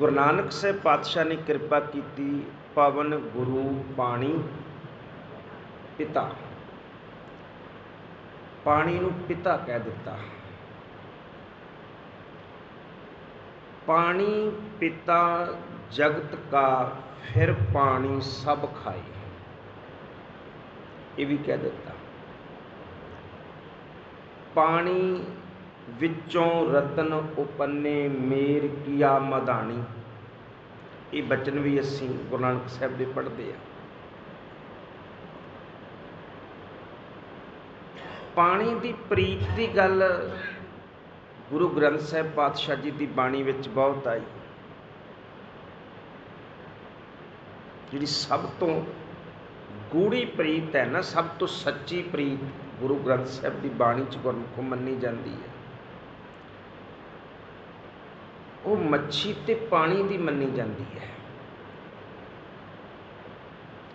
ਗੁਰੂ ਨਾਨਕ ਸਾਹਿਬ ਪਾਤਸ਼ਾਹ ਨੇ ਕਿਰਪਾ ਕੀਤੀ, ਪਵਨ, ਗੁਰੂ, ਪਾਣੀ, ਪਿਤਾ। ਪਾਣੀ ਨੂੰ ਪਿਤਾ ਕਹਿ ਦਿੱਤਾ। ਪਾਣੀ, ਪਿਤਾ, ਜਗਤ ਕਾ, ਫਿਰ ਪਾਣੀ ਸਭ ਖਾਏ। ਇਹ ਵੀ ਕਹਿ ਦਿੱਤਾ। ਪਾਣੀ ਵਿੱਚੋਂ ਰਤਨ ਉਪੰਨੇ ਮੇਰ ਕੀਆ ਮਧਾਣੀ। ਇਹ ਬਚਨ ਵੀ ਅਸੀਂ ਗੁਰੂ ਨਾਨਕ ਸਾਹਿਬ ਦੇ ਪੜ੍ਹਦੇ ਆ ਪਾਣੀ ਦੀ ਪ੍ਰੀਤ ਦੀ ਗੱਲ ਗੁਰੂ ਗ੍ਰੰਥ ਸਾਹਿਬ ਪਾਤਸ਼ਾਹ ਜੀ ਦੀ ਬਾਣੀ ਵਿੱਚ ਬਹੁਤ ਆਈ। ਜਿਹੜੀ ਸਭ ਤੋਂ ਗੂੜੀ ਪ੍ਰੀਤ ਹੈ ਨਾ, ਸਭ ਤੋਂ ਸੱਚੀ ਪ੍ਰੀਤ ਗੁਰੂ ਗ੍ਰੰਥ ਸਾਹਿਬ ਦੀ ਬਾਣੀ ਚ ਗੁਰਮੁਖੋਂ ਮੰਨੀ ਜਾਂਦੀ ਹੈ। ਉਹ ਮੱਛੀ ਤੇ ਪਾਣੀ ਦੀ ਮੰਨੀ ਜਾਂਦੀ ਹੈ।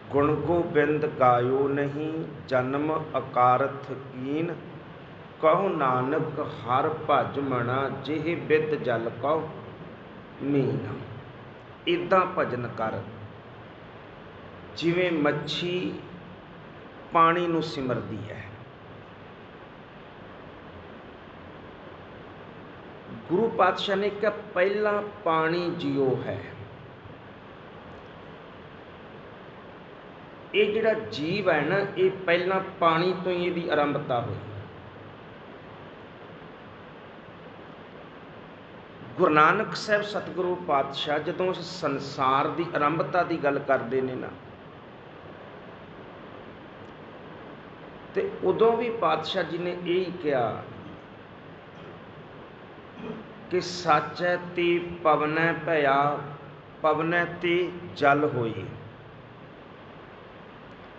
ਗੁਣ ਗੋਬਿੰਦ ਗਾਇਓ ਨਹੀਂ, ਜਨਮ ਅਕਾਰਥ ਕੀਨ। ਕਹੋ ਨਾਨਕ ਹਰ ਭਜ ਮਣਾ, ਜਿਹ ਬਿਦ ਜਲ ਕਹੋ ਮੀਨਾ। ਇਦਾਂ ਭਜਨ ਕਰ। ਜਿਵੇਂ ਮੱਛੀ ਪਾਣੀ ਨੂੰ ਸਿਮਰਦੀ ਹੈ। ਗੁਰੂ ਪਾਤਸ਼ਾਹ ਨੇ ਕਿਹਾ, ਪਹਿਲਾ ਪਾਣੀ ਜਿਉ ਹੈ। ਇਹ ਜਿਹੜਾ ਜੀਵ ਹੈ ਨਾ, ਇਹ ਪਹਿਲਾਂ ਪਾਣੀ ਤੋਂ ਹੀ ਇਹਦੀ ਆਰੰਭਤਾ ਹੋਈ। ਗੁਰੂ ਨਾਨਕ ਸਾਹਿਬ ਸਤਿਗੁਰੂ ਪਾਤਸ਼ਾਹ, ਜਦੋਂ ਇਸ ਸੰਸਾਰ ਦੀ ਆਰੰਭਤਾ ਦੀ ਗੱਲ ਕਰਦੇ ਨੇ ਨਾ, ਤੇ ਉਦੋਂ ਵੀ ਪਾਤਸ਼ਾਹ ਜੀ ਨੇ ਇਹ ਹੀ ਕਿਹਾ ਕਿ ਸੱਚੈ ਤੇ ਪਵਨੈ ਭਇਆ, ਪਵਨੈ ਤੇ ਜਲ ਹੋਈ।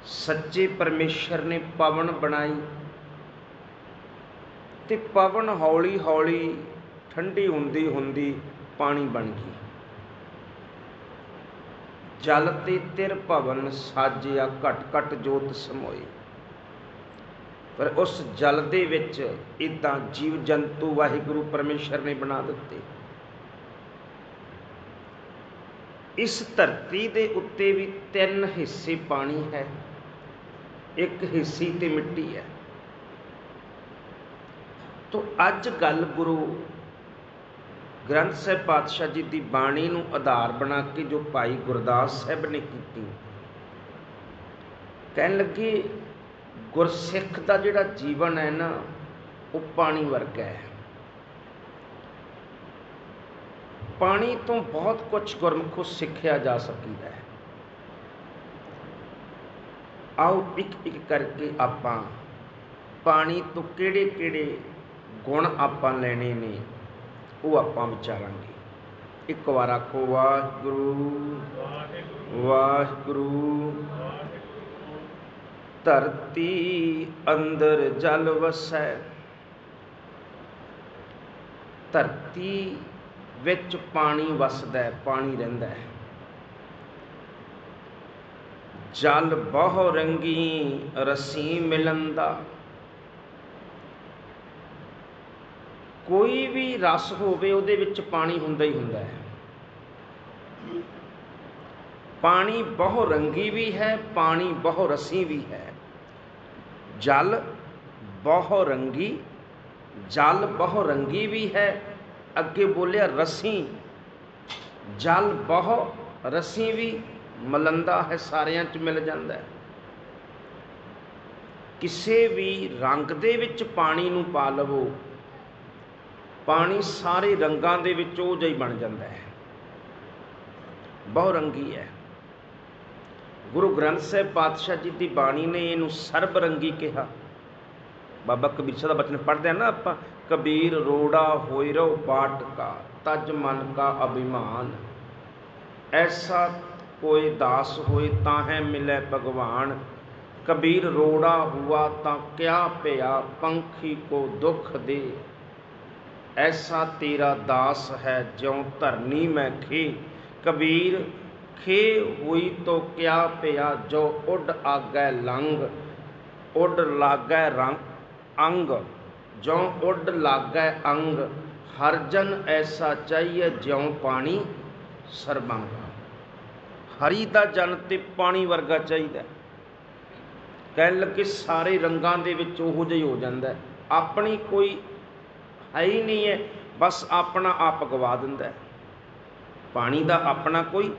ਸੱਚੇ ਪਰਮੇਸ਼ਰ ਨੇ ਪਵਨ ਬਣਾਈ ਤੇ ਪਵਨ ਹੌਲੀ ਹੌਲੀ ਠੰਡੀ ਹੁੰਦੀ ਹੁੰਦੀ ਪਾਣੀ ਬਣ ਗਈ। ਜਲ ਤੇ ਤਿਰ ਭਵਨ ਸਾਜਿਆ ਘਟ ਘਟ ਜੋਤ ਸਮੋਈ ਪਰ ਉਸ ਜਲ ਦੇ ਵਿੱਚ ਇਦਾਂ ਜੀਵ ਜੰਤੂ ਵਾਹਿਗੁਰੂ ਪਰਮੇਸ਼ਰ ਨੇ ਬਣਾ ਦਿੱਤੇ। ਇਸ ਧਰਤੀ ਦੇ ਉੱਤੇ ਵੀ ਤਿੰਨ ਹਿੱਸੇ ਪਾਣੀ ਹੈ, ਇੱਕ ਹਿੱਸੀ ਤੇ ਮਿੱਟੀ ਹੈ। ਤੋਂ ਅੱਜ ਗੱਲ ਗੁਰੂ ਗ੍ਰੰਥ ਸਾਹਿਬ ਪਾਤਸ਼ਾਹ ਜੀ ਦੀ ਬਾਣੀ ਨੂੰ ਆਧਾਰ ਬਣਾ ਕੇ ਜੋ ਭਾਈ ਗੁਰਦਾਸ ਸਾਹਿਬ ਨੇ ਕੀਤੀ, ਕਹਿਣ ਲੱਗੇ ਗੁਰਸਿੱਖ ਦਾ ਜਿਹੜਾ ਜੀਵਨ ਹੈ ਨਾ, ਉਹ ਪਾਣੀ ਵਰਗਾ ਹੈ। ਪਾਣੀ ਤੋਂ ਬਹੁਤ ਕੁਝ ਗੁਰਮੁਖੋ ਸਿੱਖਿਆ ਜਾ ਸਕਦਾ ਹੈ। ਆਓ ਇੱਕ ਇੱਕ ਕਰਕੇ ਆਪਾਂ ਪਾਣੀ ਤੋਂ ਕਿਹੜੇ ਕਿਹੜੇ ਗੁਣ ਆਪਾਂ ਲੈਣੇ ਨੇ, ਉਹ ਆਪਾਂ ਵਿਚਾਰਾਂਗੇ। ਇੱਕ ਵਾਰ ਆਖੋ, ਵਾਹਿਗੁਰੂ ਵਾਹਿਗੁਰੂ ਧਰਤੀ ਅੰਦਰ ਜਲ ਵਸੈ। ਧਰਤੀ ਵਿੱਚ ਪਾਣੀ ਵਸਦਾ ਹੈ, ਪਾਣੀ ਰਹਿੰਦਾ ਹੈ। ਜਲ ਬਹੁ ਰੰਗੀ ਰਸੀ ਮਿਲੰਦਾ। ਕੋਈ ਵੀ ਰਸ ਹੋਵੇ ਉਹਦੇ ਵਿੱਚ ਪਾਣੀ ਹੁੰਦਾ ਹੀ ਹੁੰਦਾ ਹੈ। ਪਾਣੀ ਬਹੁ ਰੰਗੀ ਵੀ ਹੈ, ਪਾਣੀ ਬਹੁ ਰਸੀ ਵੀ ਹੈ। ਜਲ ਬਹੁ ਰੰਗੀ, ਜਲ ਬਹੁ ਰੰਗੀ ਵੀ ਹੈ। ਅੱਗੇ ਬੋਲਿਆ ਰਸੀ, ਜਲ ਬਹੁ ਰਸੀ ਵੀ ਮਲੰਦਾ ਹੈ, ਸਾਰਿਆਂ 'ਚ ਮਿਲ ਜਾਂਦਾ ਹੈ। ਕਿਸੇ ਵੀ ਰੰਗ ਦੇ ਵਿੱਚ ਪਾਣੀ ਨੂੰ ਪਾ ਲਵੋ, ਪਾਣੀ ਸਾਰੇ ਰੰਗਾਂ ਦੇ ਵਿੱਚ ਉਹ ਜਿਹਾ ਹੀ ਬਣ ਜਾਂਦਾ ਹੈ। ਬਹੁ ਰੰਗੀ ਹੈ। ਗੁਰੂ ਗ੍ਰੰਥ ਸਾਹਿਬ ਪਾਤਸ਼ਾਹ ਜੀ ਦੀ ਬਾਣੀ ਨੇ ਇਹਨੂੰ ਸਰਬ ਰੰਗੀ ਕਿਹਾ। ਬਾਬਾ ਕਬੀਰ ਸਾਹਿਬ ਦਾ ਬਚਨ ਪੜ੍ਹਦੇ ਆ ਨਾ ਆਪਾਂ, ਕਬੀਰ ਰੋੜਾ ਹੋਇ ਰੋ ਬਾਟ ਕਾ, ਤਜ ਮਨ ਕਾ ਅਭਿਮਾਨ। ਐਸਾ ਕੋਈ ਦਾਸ ਹੋਏ ਤਾਂ ਹੈ ਮਿਲੇ ਭਗਵਾਨ। ਕਬੀਰ ਰੋੜਾ ਹੁਆ ਤਾਂ ਕਿਆ ਪਿਆ, ਪੰਖੀ ਕੋ ਦੁੱਖ ਦੇ। ਐਸਾ ਤੇਰਾ ਦਾਸ ਹੈ, ਜਿਉ ਧਰਨੀ ਮੈਂ ਖੇ। ਕਬੀਰ ਖੇ ਹੋਈ ਤੋ ਕਿਆ ਪਿਆ, ਜੋ ਉੱਡ ਆਗੈ ਲੰਗ ਉੱਡ ਲਾਗੈ ਰੰਗ, ਅੰਗ ਜੋ ਉੱਡ ਲਾਗੈ ਅੰਗ, ਹਰ ਜਨ ਐਸਾ ਚਾਹੀਏ ਜਿਉ ਪਾਣੀ ਸਰਬੰਗਾ। ਹਰੀ ਦਾ ਜਨ ਤੇ ਪਾਣੀ ਵਰਗਾ ਚਾਹੀਦਾ। ਕਹਿ ਕਹਿਣ ਲੱਗੇ ਸਾਰੇ ਰੰਗਾਂ ਦੇ ਵਿੱਚ ਉਹੋ ਜਿਹਾ ਹੋ ਜਾਂਦਾ। ਆਪਣੀ ਕੋਈ ਹੈ ਹੀ ਨਹੀਂ ਹੈ ਬਸ ਆਪਣਾ ਆਪ ਗਵਾ ਦਿੰਦਾ। ਪਾਣੀ ਦਾ ਆਪਣਾ ਕੋਈ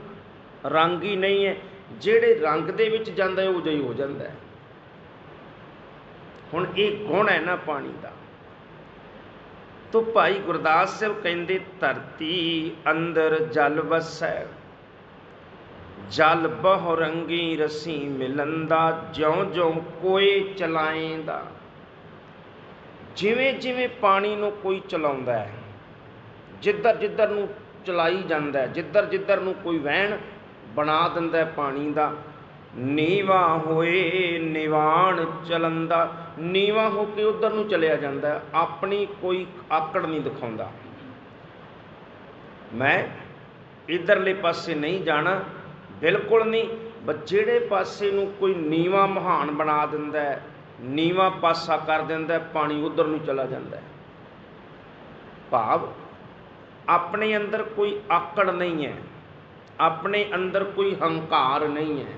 ਰੰਗ ਹੀ ਨਹੀਂ ਹੈ। ਜਿਹੜੇ ਰੰਗ ਦੇ ਵਿੱਚ ਜਾਂਦਾ ਹੈ, ਉਹ ਜਿਹਾ ਹੋ ਜਾਂਦਾ ਹੈ। ਹੁਣ ਇਹ ਗੁਣ ਹੈ ਨਾ ਪਾਣੀ ਦਾ। ਤੋ ਭਾਈ ਗੁਰਦਾਸ ਸਾਹਿਬ ਕਹਿੰਦੇ, ਧਰਤੀ ਅੰਦਰ ਜਲ ਵਸੈ, ਜਲ ਬਹੁ ਰੰਗੀ ਰਸੀ ਮਿਲੰਦਾ ਜਿਉਂ ਜਿਉਂ ਕੋਏ ਚਲਾਏਂਦਾ। ਜਿਵੇਂ ਜਿਵੇਂ ਪਾਣੀ ਨੂੰ ਕੋਈ ਚਲਾਉਂਦਾ ਹੈ ਜਿੱਧਰ ਜਿੱਧਰ ਨੂੰ ਚਲਾਈ ਜਾਂਦਾ ਹੈ ਜਿੱਧਰ ਜਿੱਧਰ ਨੂੰ ਕੋਈ ਵਹਿਣ ਬਣਾ ਦਿੰਦਾ ਪਾਣੀ ਦਾ। ਨੀਵਾ ਹੋਏ ਨਿਵਾਣ ਚਲੰਦਾ ਨੀਵਾ ਹੋ ਕੇ ਉਧਰ ਨੂੰ ਚਲਿਆ ਜਾਂਦਾ ਆਪਣੀ ਕੋਈ ਆਕੜ ਨਹੀਂ ਦਿਖਾਉਂਦਾ। ਮੈਂ ਇਧਰਲੇ ਪਾਸੇ ਨਹੀਂ ਜਾਣਾ। ਬਿਲਕੁਲ ਨਹੀਂ। ਜਿਹੜੇ ਪਾਸੇ ਨੂੰ ਕੋਈ ਨੀਵਾ ਮਹਾਨ ਬਣਾ ਦਿੰਦਾ ਹੈ, ਨੀਵਾ ਪਾਸਾ ਕਰ ਦਿੰਦਾ ਪਾਣੀ ਉਧਰ ਨੂੰ ਚਲਾ ਜਾਂਦਾ ਭਾਵ ਆਪਣੇ ਅੰਦਰ ਕੋਈ ਆਕੜ ਨਹੀਂ ਹੈ। ਆਪਣੇ ਅੰਦਰ ਕੋਈ ਹੰਕਾਰ ਨਹੀਂ ਹੈ।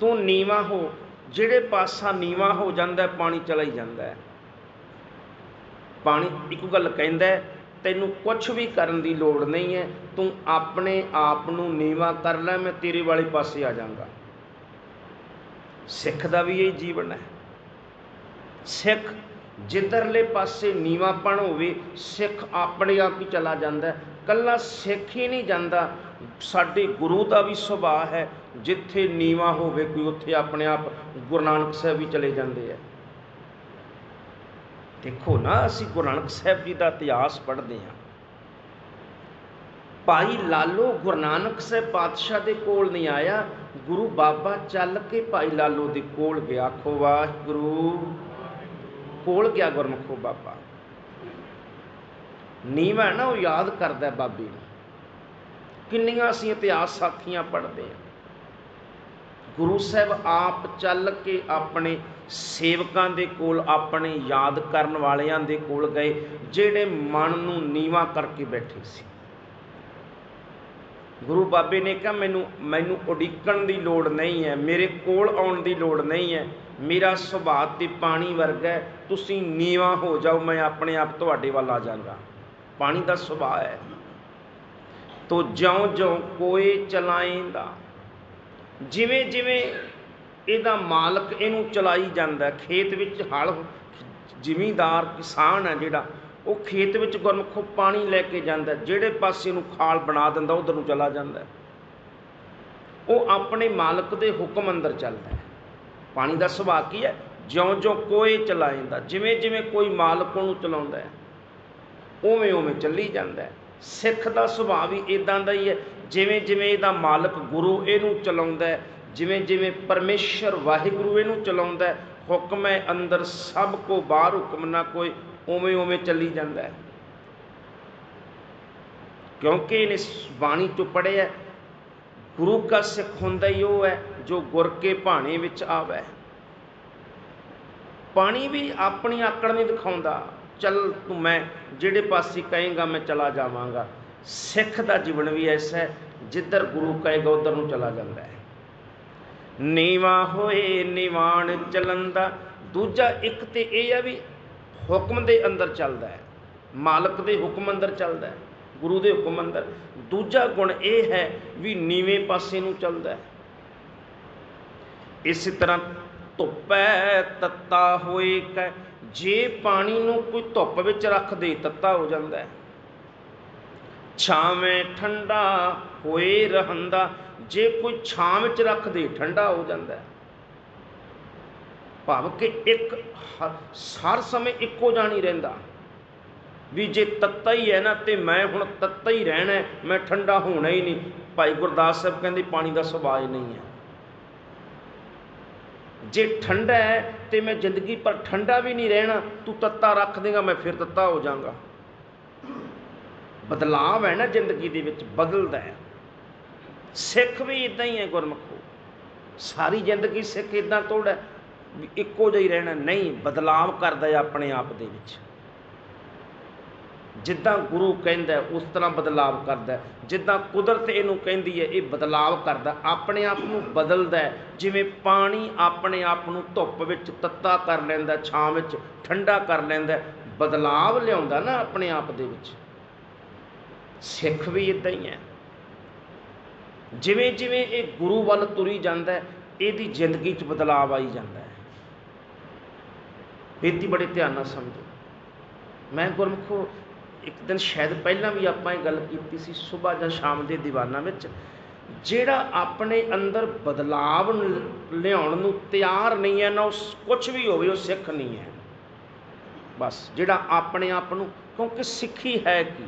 ਤੂੰ ਨੀਵਾ ਹੋ, ਜਿਹੜੇ ਪਾਸਾ ਨੀਵਾ ਹੋ ਜਾਂਦਾ, ਪਾਣੀ ਚਲਾ ਹੀ ਜਾਂਦਾ ਪਾਣੀ ਇੱਕ ਗੱਲ ਕਹਿੰਦਾ ਤੈਨੂੰ ਕੁਝ ਵੀ ਕਰਨ ਦੀ ਲੋੜ ਨਹੀਂ ਹੈ, ਤੂੰ ਆਪਣੇ ਆਪ ਨੂੰ ਨੀਵਾ ਕਰ ਲੈ, ਮੈਂ ਤੇਰੇ ਵਾਲੇ ਪਾਸੇ ਆ ਜਾਵਾਂਗਾ। ਸਿੱਖ ਦਾ ਵੀ ਇਹ ਜੀਵਨ ਹੈ। ਸਿੱਖ ਜਿੱਧਰਲੇ ਪਾਸੇ ਨੀਵਾਪਣ ਹੋਵੇ, ਸਿੱਖ ਆਪਣੇ ਆਪ ਹੀ ਚਲਾ ਜਾਂਦਾ ਕੱਲਾ ਸਿੱਖ ਹੀ ਨਹੀਂ ਜਾਂਦਾ। ਸਾਡੇ ਗੁਰੂ ਦਾ ਵੀ ਸੁਭਾਅ ਹੈ, ਜਿੱਥੇ ਨੀਵਾ ਹੋਵੇ ਕੋਈ, ਉੱਥੇ ਆਪਣੇ ਆਪ ਗੁਰੂ ਨਾਨਕ ਸਾਹਿਬ ਵੀ ਚਲੇ ਜਾਂਦੇ ਆ। ਦੇਖੋ ਨਾ, ਅਸੀਂ ਗੁਰੂ ਨਾਨਕ ਸਾਹਿਬ ਜੀ ਦਾ ਇਤਿਹਾਸ ਪੜ੍ਹਦੇ ਹਾਂ। ਭਾਈ ਲਾਲੋ ਗੁਰੂ ਨਾਨਕ ਸਾਹਿਬ ਪਾਤਸ਼ਾਹ ਦੇ ਕੋਲ ਨਹੀਂ ਆਇਆ। ਗੁਰੂ ਬਾਬਾ ਚੱਲ ਕੇ ਭਾਈ ਲਾਲੋ ਦੇ ਕੋਲ ਗਿਆ। ਆਖੋ, ਵਾਹਿਗੁਰੂ। ਕੋਲ ਗਿਆ ਗੁਰਮੁਖੋ ਬਾਬਾ। ਨੀਵਾ ਨਾ, ਉਹ ਯਾਦ ਕਰਦਾ ਬਾਬੇ ਨੂੰ। ਕਿੰਨੀਆਂ ਅਸੀਂ ਇਤਿਹਾਸ ਸਾਖੀਆਂ ਪੜ੍ਹਦੇ ਹਾਂ। ਗੁਰੂ ਸਾਹਿਬ ਆਪ ਚੱਲ ਕੇ ਆਪਣੇ ਸੇਵਕਾਂ ਦੇ ਕੋਲ, ਆਪਣੇ ਯਾਦ ਕਰਨ ਵਾਲਿਆਂ ਦੇ ਕੋਲ ਗਏ, ਜਿਹੜੇ ਮਨ ਨੂੰ ਨੀਵਾ ਕਰਕੇ ਬੈਠੇ ਸੀ। ਗੁਰੂ ਬਾਬੇ ਨੇ ਕਿਹਾ, ਮੈਨੂੰ ਮੈਨੂੰ ਉਡੀਕਣ ਦੀ ਲੋੜ ਨਹੀਂ ਹੈ, ਮੇਰੇ ਕੋਲ ਆਉਣ ਦੀ ਲੋੜ ਨਹੀਂ ਹੈ। ਮੇਰਾ ਸੁਭਾਅ ਤੇ ਪਾਣੀ ਵਰਗਾ ਤੁਸੀਂ ਨੀਵਾ ਹੋ ਜਾਓ, ਮੈਂ ਆਪਣੇ ਆਪ ਤੁਹਾਡੇ ਵੱਲ ਆ ਜਾਵਾਂਗਾ। ਪਾਣੀ ਦਾ ਸੁਭਾਅ ਹੈ। ਤੋ ਜਿਉਂ ਜਿਉਂ ਕੋਏ ਚਲਾਏਂਦਾ ਜਿਵੇਂ ਜਿਵੇਂ ਇਹਦਾ ਮਾਲਕ ਇਹਨੂੰ ਚਲਾਈ ਜਾਂਦਾ, ਖੇਤ ਵਿੱਚ ਹਲ, ਜ਼ਿਮੀਂਦਾਰ ਕਿਸਾਨ ਹੈ ਜਿਹੜਾ, ਉਹ ਖੇਤ ਵਿੱਚ ਗੁਰਮੁਖੋਂ ਪਾਣੀ ਲੈ ਕੇ ਜਾਂਦਾ, ਜਿਹੜੇ ਪਾਸੇ ਨੂੰ ਖਾਲ ਬਣਾ ਦਿੰਦਾ, ਉਧਰ ਨੂੰ ਚਲਾ ਜਾਂਦਾ। ਉਹ ਆਪਣੇ ਮਾਲਕ ਦੇ ਹੁਕਮ ਅੰਦਰ ਚੱਲਦਾ ਹੈ। ਪਾਣੀ ਦਾ ਸੁਭਾਅ ਕੀ ਹੈ? ਜਿਉਂ ਜਿਉਂ ਕੋਏ ਚਲਾਏਂਦਾ ਜਿਵੇਂ ਜਿਵੇਂ ਕੋਈ ਮਾਲਕ ਉਹਨੂੰ ਚਲਾਉਂਦਾ ਹੈ। ਉਵੇਂ ਉਵੇਂ ਚੱਲੀ ਜਾਂਦਾ ਸਿੱਖ ਦਾ ਸੁਭਾਅ ਵੀ ਇਦਾਂ ਦਾ ਹੀ ਹੈ, ਜਿਵੇਂ ਜਿਵੇਂ ਇਹਦਾ ਮਾਲਕ ਗੁਰੂ ਇਹਨੂੰ ਚਲਾਉਂਦਾ ਜਿਵੇਂ ਜਿਵੇਂ ਪਰਮੇਸ਼ਰ ਵਾਹਿਗੁਰੂ ਇਹਨੂੰ ਚਲਾਉਂਦਾ ਹੁਕਮ ਹੈ ਅੰਦਰ ਸਭ ਕੋ ਬਾਹਰ ਹੁਕਮ ਨਾ ਕੋਈ, ਉਵੇਂ ਉਵੇਂ ਚੱਲੀ ਜਾਂਦਾ ਹੈ। ਕਿਉਂਕਿ ਇਹਨੇ ਬਾਣੀ ਚੋਂ ਪੜਿਆ ਗੁਰੂ ਕਾ ਸਿੱਖ ਹੁੰਦਾ ਹੀ ਉਹ ਹੈ ਜੋ ਗੁਰ ਕੇ ਭਾਣੇ ਵਿੱਚ ਆਵੇ। ਪਾਣੀ ਵੀ ਆਪਣੀ ਆਕੜ ਨਹੀਂ ਦਿਖਾਉਂਦਾ। ਚੱਲ ਤੂੰ ਮੈਂ ਜਿਹੜੇ ਪਾਸੇ ਕਹੇਗਾ ਮੈਂ ਚਲਾ ਜਾਵਾਂਗਾ। ਸਿੱਖ ਦਾ ਜੀਵਨ ਵੀ ਐਸਾ ਹੈ, ਜਿੱਧਰ ਗੁਰੂ ਕਹੇਗਾ ਉਧਰ ਨੂੰ ਚਲਾ ਜਾਂਦਾ ਹੈ। ਨੀਵਾ ਹੋਏ ਨਿਵਾਣ ਚਲੰਦਾ ਦੂਜਾ ਇੱਕ ਤੇ ਇਹ ਹੈ ਵੀ ਹੁਕਮ ਦੇ ਅੰਦਰ ਚੱਲਦਾ ਹੈ। ਮਾਲਕ ਦੇ ਹੁਕਮ ਅੰਦਰ ਚੱਲਦਾ ਹੈ, ਗੁਰੂ ਦੇ ਹੁਕਮ ਅੰਦਰ। ਦੂਜਾ ਗੁਣ ਇਹ ਹੈ ਵੀ ਨੀਵੇਂ ਪਾਸੇ ਨੂੰ ਚੱਲਦਾ ਹੈ। ਇਸੇ ਤਰ੍ਹਾਂ ਧੁੱਪੈ ਤੱਤਾ ਹੋਏ ਕੈ ਜੇ ਪਾਣੀ ਨੂੰ ਕੋਈ ਧੁੱਪ ਵਿੱਚ ਰੱਖ ਦੇ ਤੱਤਾ ਹੋ ਜਾਂਦਾ ਹੈ। ਛਾਵੇਂ ਠੰਡਾ ਹੋਏ ਰਹੰਦਾ, ਜੇ ਕੋਈ ਛਾਂ ਵਿੱਚ ਰੱਖ ਦੇ ਠੰਡਾ ਹੋ ਜਾਂਦਾ ਹੈ। ਭਾਵ ਕਿ ਇੱਕ ਹਰ ਸਮੇਂ ਇੱਕੋ ਜਾਣੀ ਰਹਿੰਦਾ। ਵੀ ਜੇ ਤੱਤਾ ਹੀ ਹੈ ਨਾ ਤੇ ਮੈਂ ਹੁਣ ਤੱਤਾ ਹੀ ਰਹਿਣਾ ਮੈਂ ਠੰਡਾ ਹੋਣਾ ਹੀ ਨਹੀਂ। ਭਾਈ ਗੁਰਦਾਸ ਸਾਹਿਬ ਕਹਿੰਦੇ ਪਾਣੀ ਦਾ ਸੁਭਾਅ ਨਹੀਂ ਹੈ। ਜੇ ਠੰਡਾ ਹੈ ਤੇ ਮੈਂ ਜ਼ਿੰਦਗੀ ਪਰ ਠੰਡਾ ਵੀ ਨਹੀਂ ਰਹਿਣਾ, ਤੂੰ ਤੱਤਾ ਰੱਖ ਦੇਗਾ, ਮੈਂ ਫਿਰ ਤੱਤਾ ਹੋ ਜਾਵਾਂਗਾ। ਬਦਲਾਵ ਹੈ ਨਾ ਜ਼ਿੰਦਗੀ ਦੇ ਵਿੱਚ, ਬਦਲਦਾ ਹੈ। ਸਿੱਖ ਵੀ ਇਦਾਂ ਹੀ ਹੈ ਗੁਰਮਖੋ। ਸਾਰੀ ਜ਼ਿੰਦਗੀ ਸਿੱਖ ਇਦਾਂ ਤੋੜਾ ਵੀ ਇੱਕੋ ਜਿਹਾ ਹੀ ਰਹਿਣਾ। ਨਹੀਂ, ਬਦਲਾਵ ਕਰਦਾ ਹੈ ਆਪਣੇ ਆਪ ਦੇ ਵਿੱਚ। ਜਿੱਦਾਂ ਗੁਰੂ ਕਹਿੰਦਾ ਉਸ ਤਰ੍ਹਾਂ ਬਦਲਾਵ ਕਰਦਾ ਜਿੱਦਾਂ ਕੁਦਰਤ ਇਹਨੂੰ ਕਹਿੰਦੀ ਹੈ, ਇਹ ਬਦਲਾਵ ਕਰਦਾ ਆਪਣੇ ਆਪ ਨੂੰ ਬਦਲਦਾ ਜਿਵੇਂ ਪਾਣੀ ਆਪਣੇ ਆਪ ਨੂੰ ਧੁੱਪ ਵਿੱਚ ਤੱਤਾ ਕਰ ਲੈਂਦਾ ਛਾਂ ਵਿੱਚ ਠੰਡਾ ਕਰ ਲੈਂਦਾ ਬਦਲਾਵ ਲਿਆਉਂਦਾ ਨਾ ਆਪਣੇ ਆਪ ਦੇ ਵਿੱਚ। ਸਿੱਖ ਵੀ ਇਦਾਂ ਹੀ ਹੈ। ਜਿਵੇਂ ਜਿਵੇਂ ਇਹ ਗੁਰੂ ਵੱਲ ਤੁਰੀ ਜਾਂਦਾ ਇਹਦੀ ਜ਼ਿੰਦਗੀ 'ਚ ਬਦਲਾਵ ਆਈ ਜਾਂਦਾ ਹੈ। ਬੇਤੀ ਬੜੇ ਧਿਆਨ ਨਾਲ ਸਮਝੋ। ਮੈਂ ਗੁਰਮਖੋ ਇੱਕ ਦਿਨ ਸ਼ਾਇਦ ਪਹਿਲਾਂ ਵੀ ਆਪਾਂ ਇਹ ਗੱਲ ਕੀਤੀ ਸੀ ਸਵੇਰ ਜਾਂ ਸ਼ਾਮ ਦੇ ਦੀਵਾਨਾਂ ਵਿੱਚ, ਜਿਹੜਾ ਆਪਣੇ ਅੰਦਰ ਬਦਲਾਵ ਲਿਆਉਣ ਨੂੰ ਤਿਆਰ ਨਹੀਂ ਹੈ, ਨਾ ਉਸ ਕੁਝ ਵੀ ਹੋਵੇ, ਉਹ ਸਿੱਖ ਨਹੀਂ ਹੈ। ਬਸ, ਜਿਹੜਾ ਆਪਣੇ ਆਪ ਨੂੰ, ਕਿਉਂਕਿ ਸਿੱਖੀ ਹੈ ਕੀ?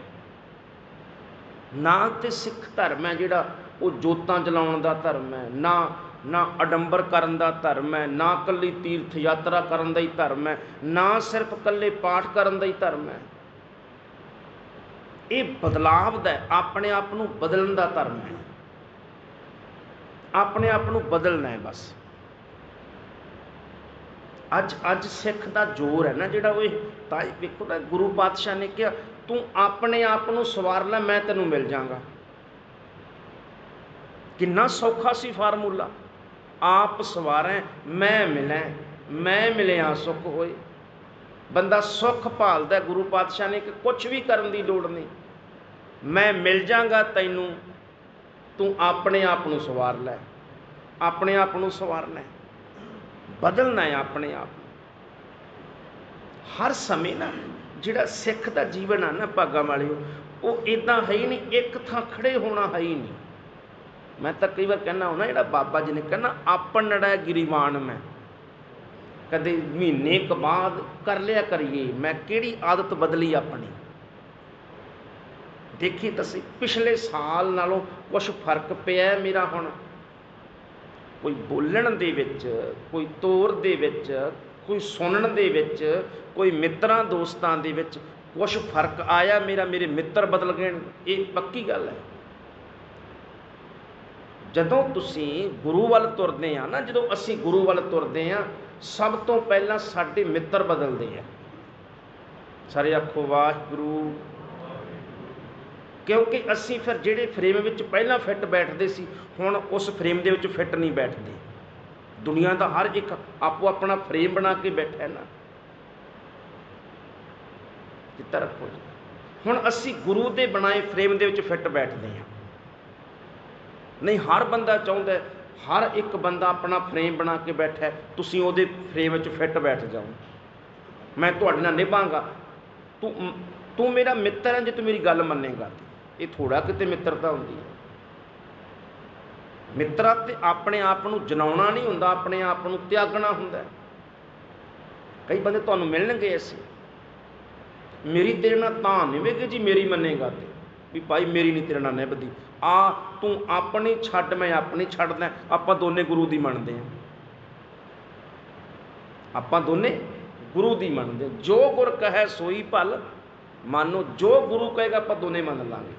ਨਾ ਤੇ ਸਿੱਖ ਧਰਮ ਹੈ ਜਿਹੜਾ ਉਹ ਜੋਤਾਂ ਜਲਾਉਣ ਦਾ ਧਰਮ ਹੈ, ਨਾ ਨਾ ਅਡੰਬਰ ਕਰਨ ਦਾ ਧਰਮ ਹੈ, ਨਾ ਕੱਲੀ ਤੀਰਥ ਯਾਤਰਾ ਕਰਨ ਦਾ ਹੀ ਧਰਮ ਹੈ, ਨਾ ਸਿਰਫ ਕੱਲੇ ਪਾਠ ਕਰਨ ਦਾ ਹੀ ਧਰਮ ਹੈ। ਇਹ ਬਦਲਾਵ ਦਾ ਆਪਣੇ ਆਪ ਨੂੰ ਬਦਲਣ ਦਾ ਧਰਮ ਹੈ। ਆਪਣੇ ਆਪ ਨੂੰ ਬਦਲਣਾ ਹੈ ਬਸ। ਅੱਜ ਅੱਜ ਸਿੱਖ ਦਾ ਜ਼ੋਰ ਹੈ ਨਾ ਜਿਹੜਾ ਉਹ ਤਾਂ ਹੀ ਵੇਖੋ ਨਾ ਗੁਰੂ ਪਾਤਸ਼ਾਹ ਨੇ ਕਿਹਾ, ਤੂੰ ਆਪਣੇ ਆਪ ਨੂੰ ਸਵਾਰ ਲੈ, ਮੈਂ ਤੈਨੂੰ ਮਿਲ ਜਾਵਾਂਗਾ। ਕਿੰਨਾ ਸੌਖਾ ਸੀ ਫਾਰਮੂਲਾ। ਆਪ ਸਵਾਰੈ, ਮੈਂ ਮਿਲੈ, ਮੈਂ ਮਿਲਿਆ ਸੁਖ ਹੋਏ। ਬੰਦਾ ਸੁੱਖ ਭਾਲਦਾ ਗੁਰੂ ਪਾਤਸ਼ਾਹ ਨੇ ਕਿ ਕੁਝ ਵੀ ਕਰਨ ਦੀ ਲੋੜ ਨਹੀਂ। ਮੈਂ ਮਿਲ ਜਾਗਾ ਤੈਨੂੰ, ਤੂੰ ਆਪਣੇ ਆਪ ਨੂੰ ਸਵਾਰ ਲੈ। ਆਪਣੇ ਆਪ ਨੂੰ ਸਵਾਰਨਾ ਹੈ ਬਦਲਣਾ ਹੈ ਆਪਣੇ ਆਪ ਨੂੰ। ਹਰ ਸਮੇਂ ਨਾ, ਜਿਹੜਾ ਸਿੱਖ ਦਾ ਜੀਵਨ ਆ ਨਾ ਭਾਗਾਂ ਵਾਲਿਓ, ਉਹ ਇਦਾਂ ਹੈ ਹੀ ਨਹੀਂ, ਇੱਕ ਥਾਂ ਖੜੇ ਹੋਣਾ ਹੈ ਹੀ ਨਹੀਂ। ਮੈਂ ਤਾਂ ਕਈ ਵਾਰ ਕਹਿੰਦਾ ਹੁਣਾ ਜਿਹੜਾ ਬਾਬਾ ਜੀ ਨੇ ਕਹਿੰਦਾ ਆਪਣੜਾ ਗਿਰੀਵਾਨ ਮੈਂ। ਕਦੇ ਮਹੀਨੇ ਕੁ ਬਾਅਦ ਕਰ ਲਿਆ ਕਰੀਏ, ਮੈਂ ਕਿਹੜੀ ਆਦਤ ਬਦਲੀ ਆਪਣੀ? ਦੇਖੀ ਤੁਸੀਂ ਪਿਛਲੇ ਸਾਲ ਨਾਲੋਂ ਕੁਝ ਫ਼ਰਕ ਪਿਆ ਮੇਰਾ ਹੁਣ। ਕੋਈ ਬੋਲਣ ਦੇ ਵਿੱਚ, ਕੋਈ ਤੋਰ ਦੇ ਵਿੱਚ, ਕੋਈ ਸੁਣਨ ਦੇ ਵਿੱਚ, ਕੋਈ ਮਿੱਤਰਾਂ ਦੋਸਤਾਂ ਦੇ ਵਿੱਚ ਕੁਝ ਫ਼ਰਕ ਆਇਆ ਮੇਰਾ, ਮੇਰੇ ਮਿੱਤਰ ਬਦਲ ਗਏ ਇਹ ਪੱਕੀ ਗੱਲ ਹੈ। ਜਦੋਂ ਤੁਸੀਂ ਗੁਰੂ ਵੱਲ ਤੁਰਦੇ ਆ ਨਾ, ਜਦੋਂ ਅਸੀਂ ਗੁਰੂ ਵੱਲ ਤੁਰਦੇ ਆ ਸਭ ਤੋਂ ਪਹਿਲਾਂ ਸਾਡੇ ਮਿੱਤਰ ਬਦਲਦੇ ਆ। ਸਾਰੇ ਆਖੋ, ਵਾਹਿਗੁਰੂ। ਕਿਉਂਕਿ ਅਸੀਂ ਫਿਰ ਜਿਹੜੇ ਫਰੇਮ ਵਿੱਚ ਪਹਿਲਾਂ ਫਿੱਟ ਬੈਠਦੇ ਸੀ, ਹੁਣ ਉਸ ਫਰੇਮ ਦੇ ਵਿੱਚ ਫਿੱਟ ਨਹੀਂ ਬੈਠਦੇ। ਦੁਨੀਆ ਦਾ ਹਰ ਇੱਕ ਆਪੋ ਆਪਣਾ ਫਰੇਮ ਬਣਾ ਕੇ ਬੈਠਾ ਹੈ ਨਾ। ਚਿੱਤ ਰੱਖੋ ਜੀ। ਹੁਣ ਅਸੀਂ ਗੁਰੂ ਦੇ ਬਣਾਏ ਫਰੇਮ ਦੇ ਵਿੱਚ ਫਿੱਟ ਬੈਠਦੇ ਹਾਂ। ਨਹੀਂ, ਹਰ ਬੰਦਾ ਚਾਹੁੰਦਾ ਹਰ ਇੱਕ ਬੰਦਾ ਆਪਣਾ ਫਰੇਮ ਬਣਾ ਕੇ ਬੈਠਾ ਤੁਸੀਂ ਉਹਦੇ ਫਰੇਮ ਵਿੱਚ ਫਿੱਟ ਬੈਠ ਜਾਓ। ਮੈਂ ਤੁਹਾਡੇ ਨਾਲ ਨਿਭਾਂਗਾ। ਤੂੰ ਤੂੰ ਮੇਰਾ ਮਿੱਤਰ ਹੈ, ਜੇ ਤੂੰ ਮੇਰੀ ਗੱਲ ਮੰਨੇਗਾ। ਇਹ ਥੋੜਾ ਕਿਤੇ ਮਿੱਤਰਤਾ ਹੁੰਦੀ ਹੈ। ਮਿੱਤਰਾ ਤੇ ਆਪਣੇ ਆਪ ਨੂੰ ਜਨਾਉਣਾ ਨਹੀਂ ਹੁੰਦਾ, ਆਪਣੇ ਆਪ ਨੂੰ ਤਿਆਗਣਾ ਹੁੰਦਾ ਕਈ ਬੰਦੇ ਤੁਹਾਨੂੰ ਮਿਲਣਗੇ ਐਸੇ। ਮੇਰੀ ਤੇਰੇ ਨਾਲ ਤਾਂ ਨਿਵੇਗੀ ਜੀ, ਮੇਰੀ ਮੰਨੇਗਾ ਤੇ। ਵੀ ਭਾਈ ਮੇਰੀ ਨਹੀਂ ਤੇਰੇ ਨਾਲ ਨਿਭਦੀ। ਆ ਤੂੰ ਆਪਣੀ ਛੱਡ, ਮੈਂ ਆਪਣੀ ਛੱਡਦਾ ਆਪਾਂ ਦੋਨੇ ਗੁਰੂ ਦੀ ਮੰਨਦੇ ਹਾਂ ਆਪਾਂ ਦੋਨੇ ਗੁਰੂ ਦੀ ਮੰਨਦੇ ਹਾਂ। ਜੋ ਗੁਰ ਕਹੈ ਸੋਈ ਭਲ, ਮੰਨੋ ਜੋ ਗੁਰੂ ਕਹੇਗਾ ਆਪਾਂ ਦੋਨੇ ਮੰਨ ਲਾਂਗੇ।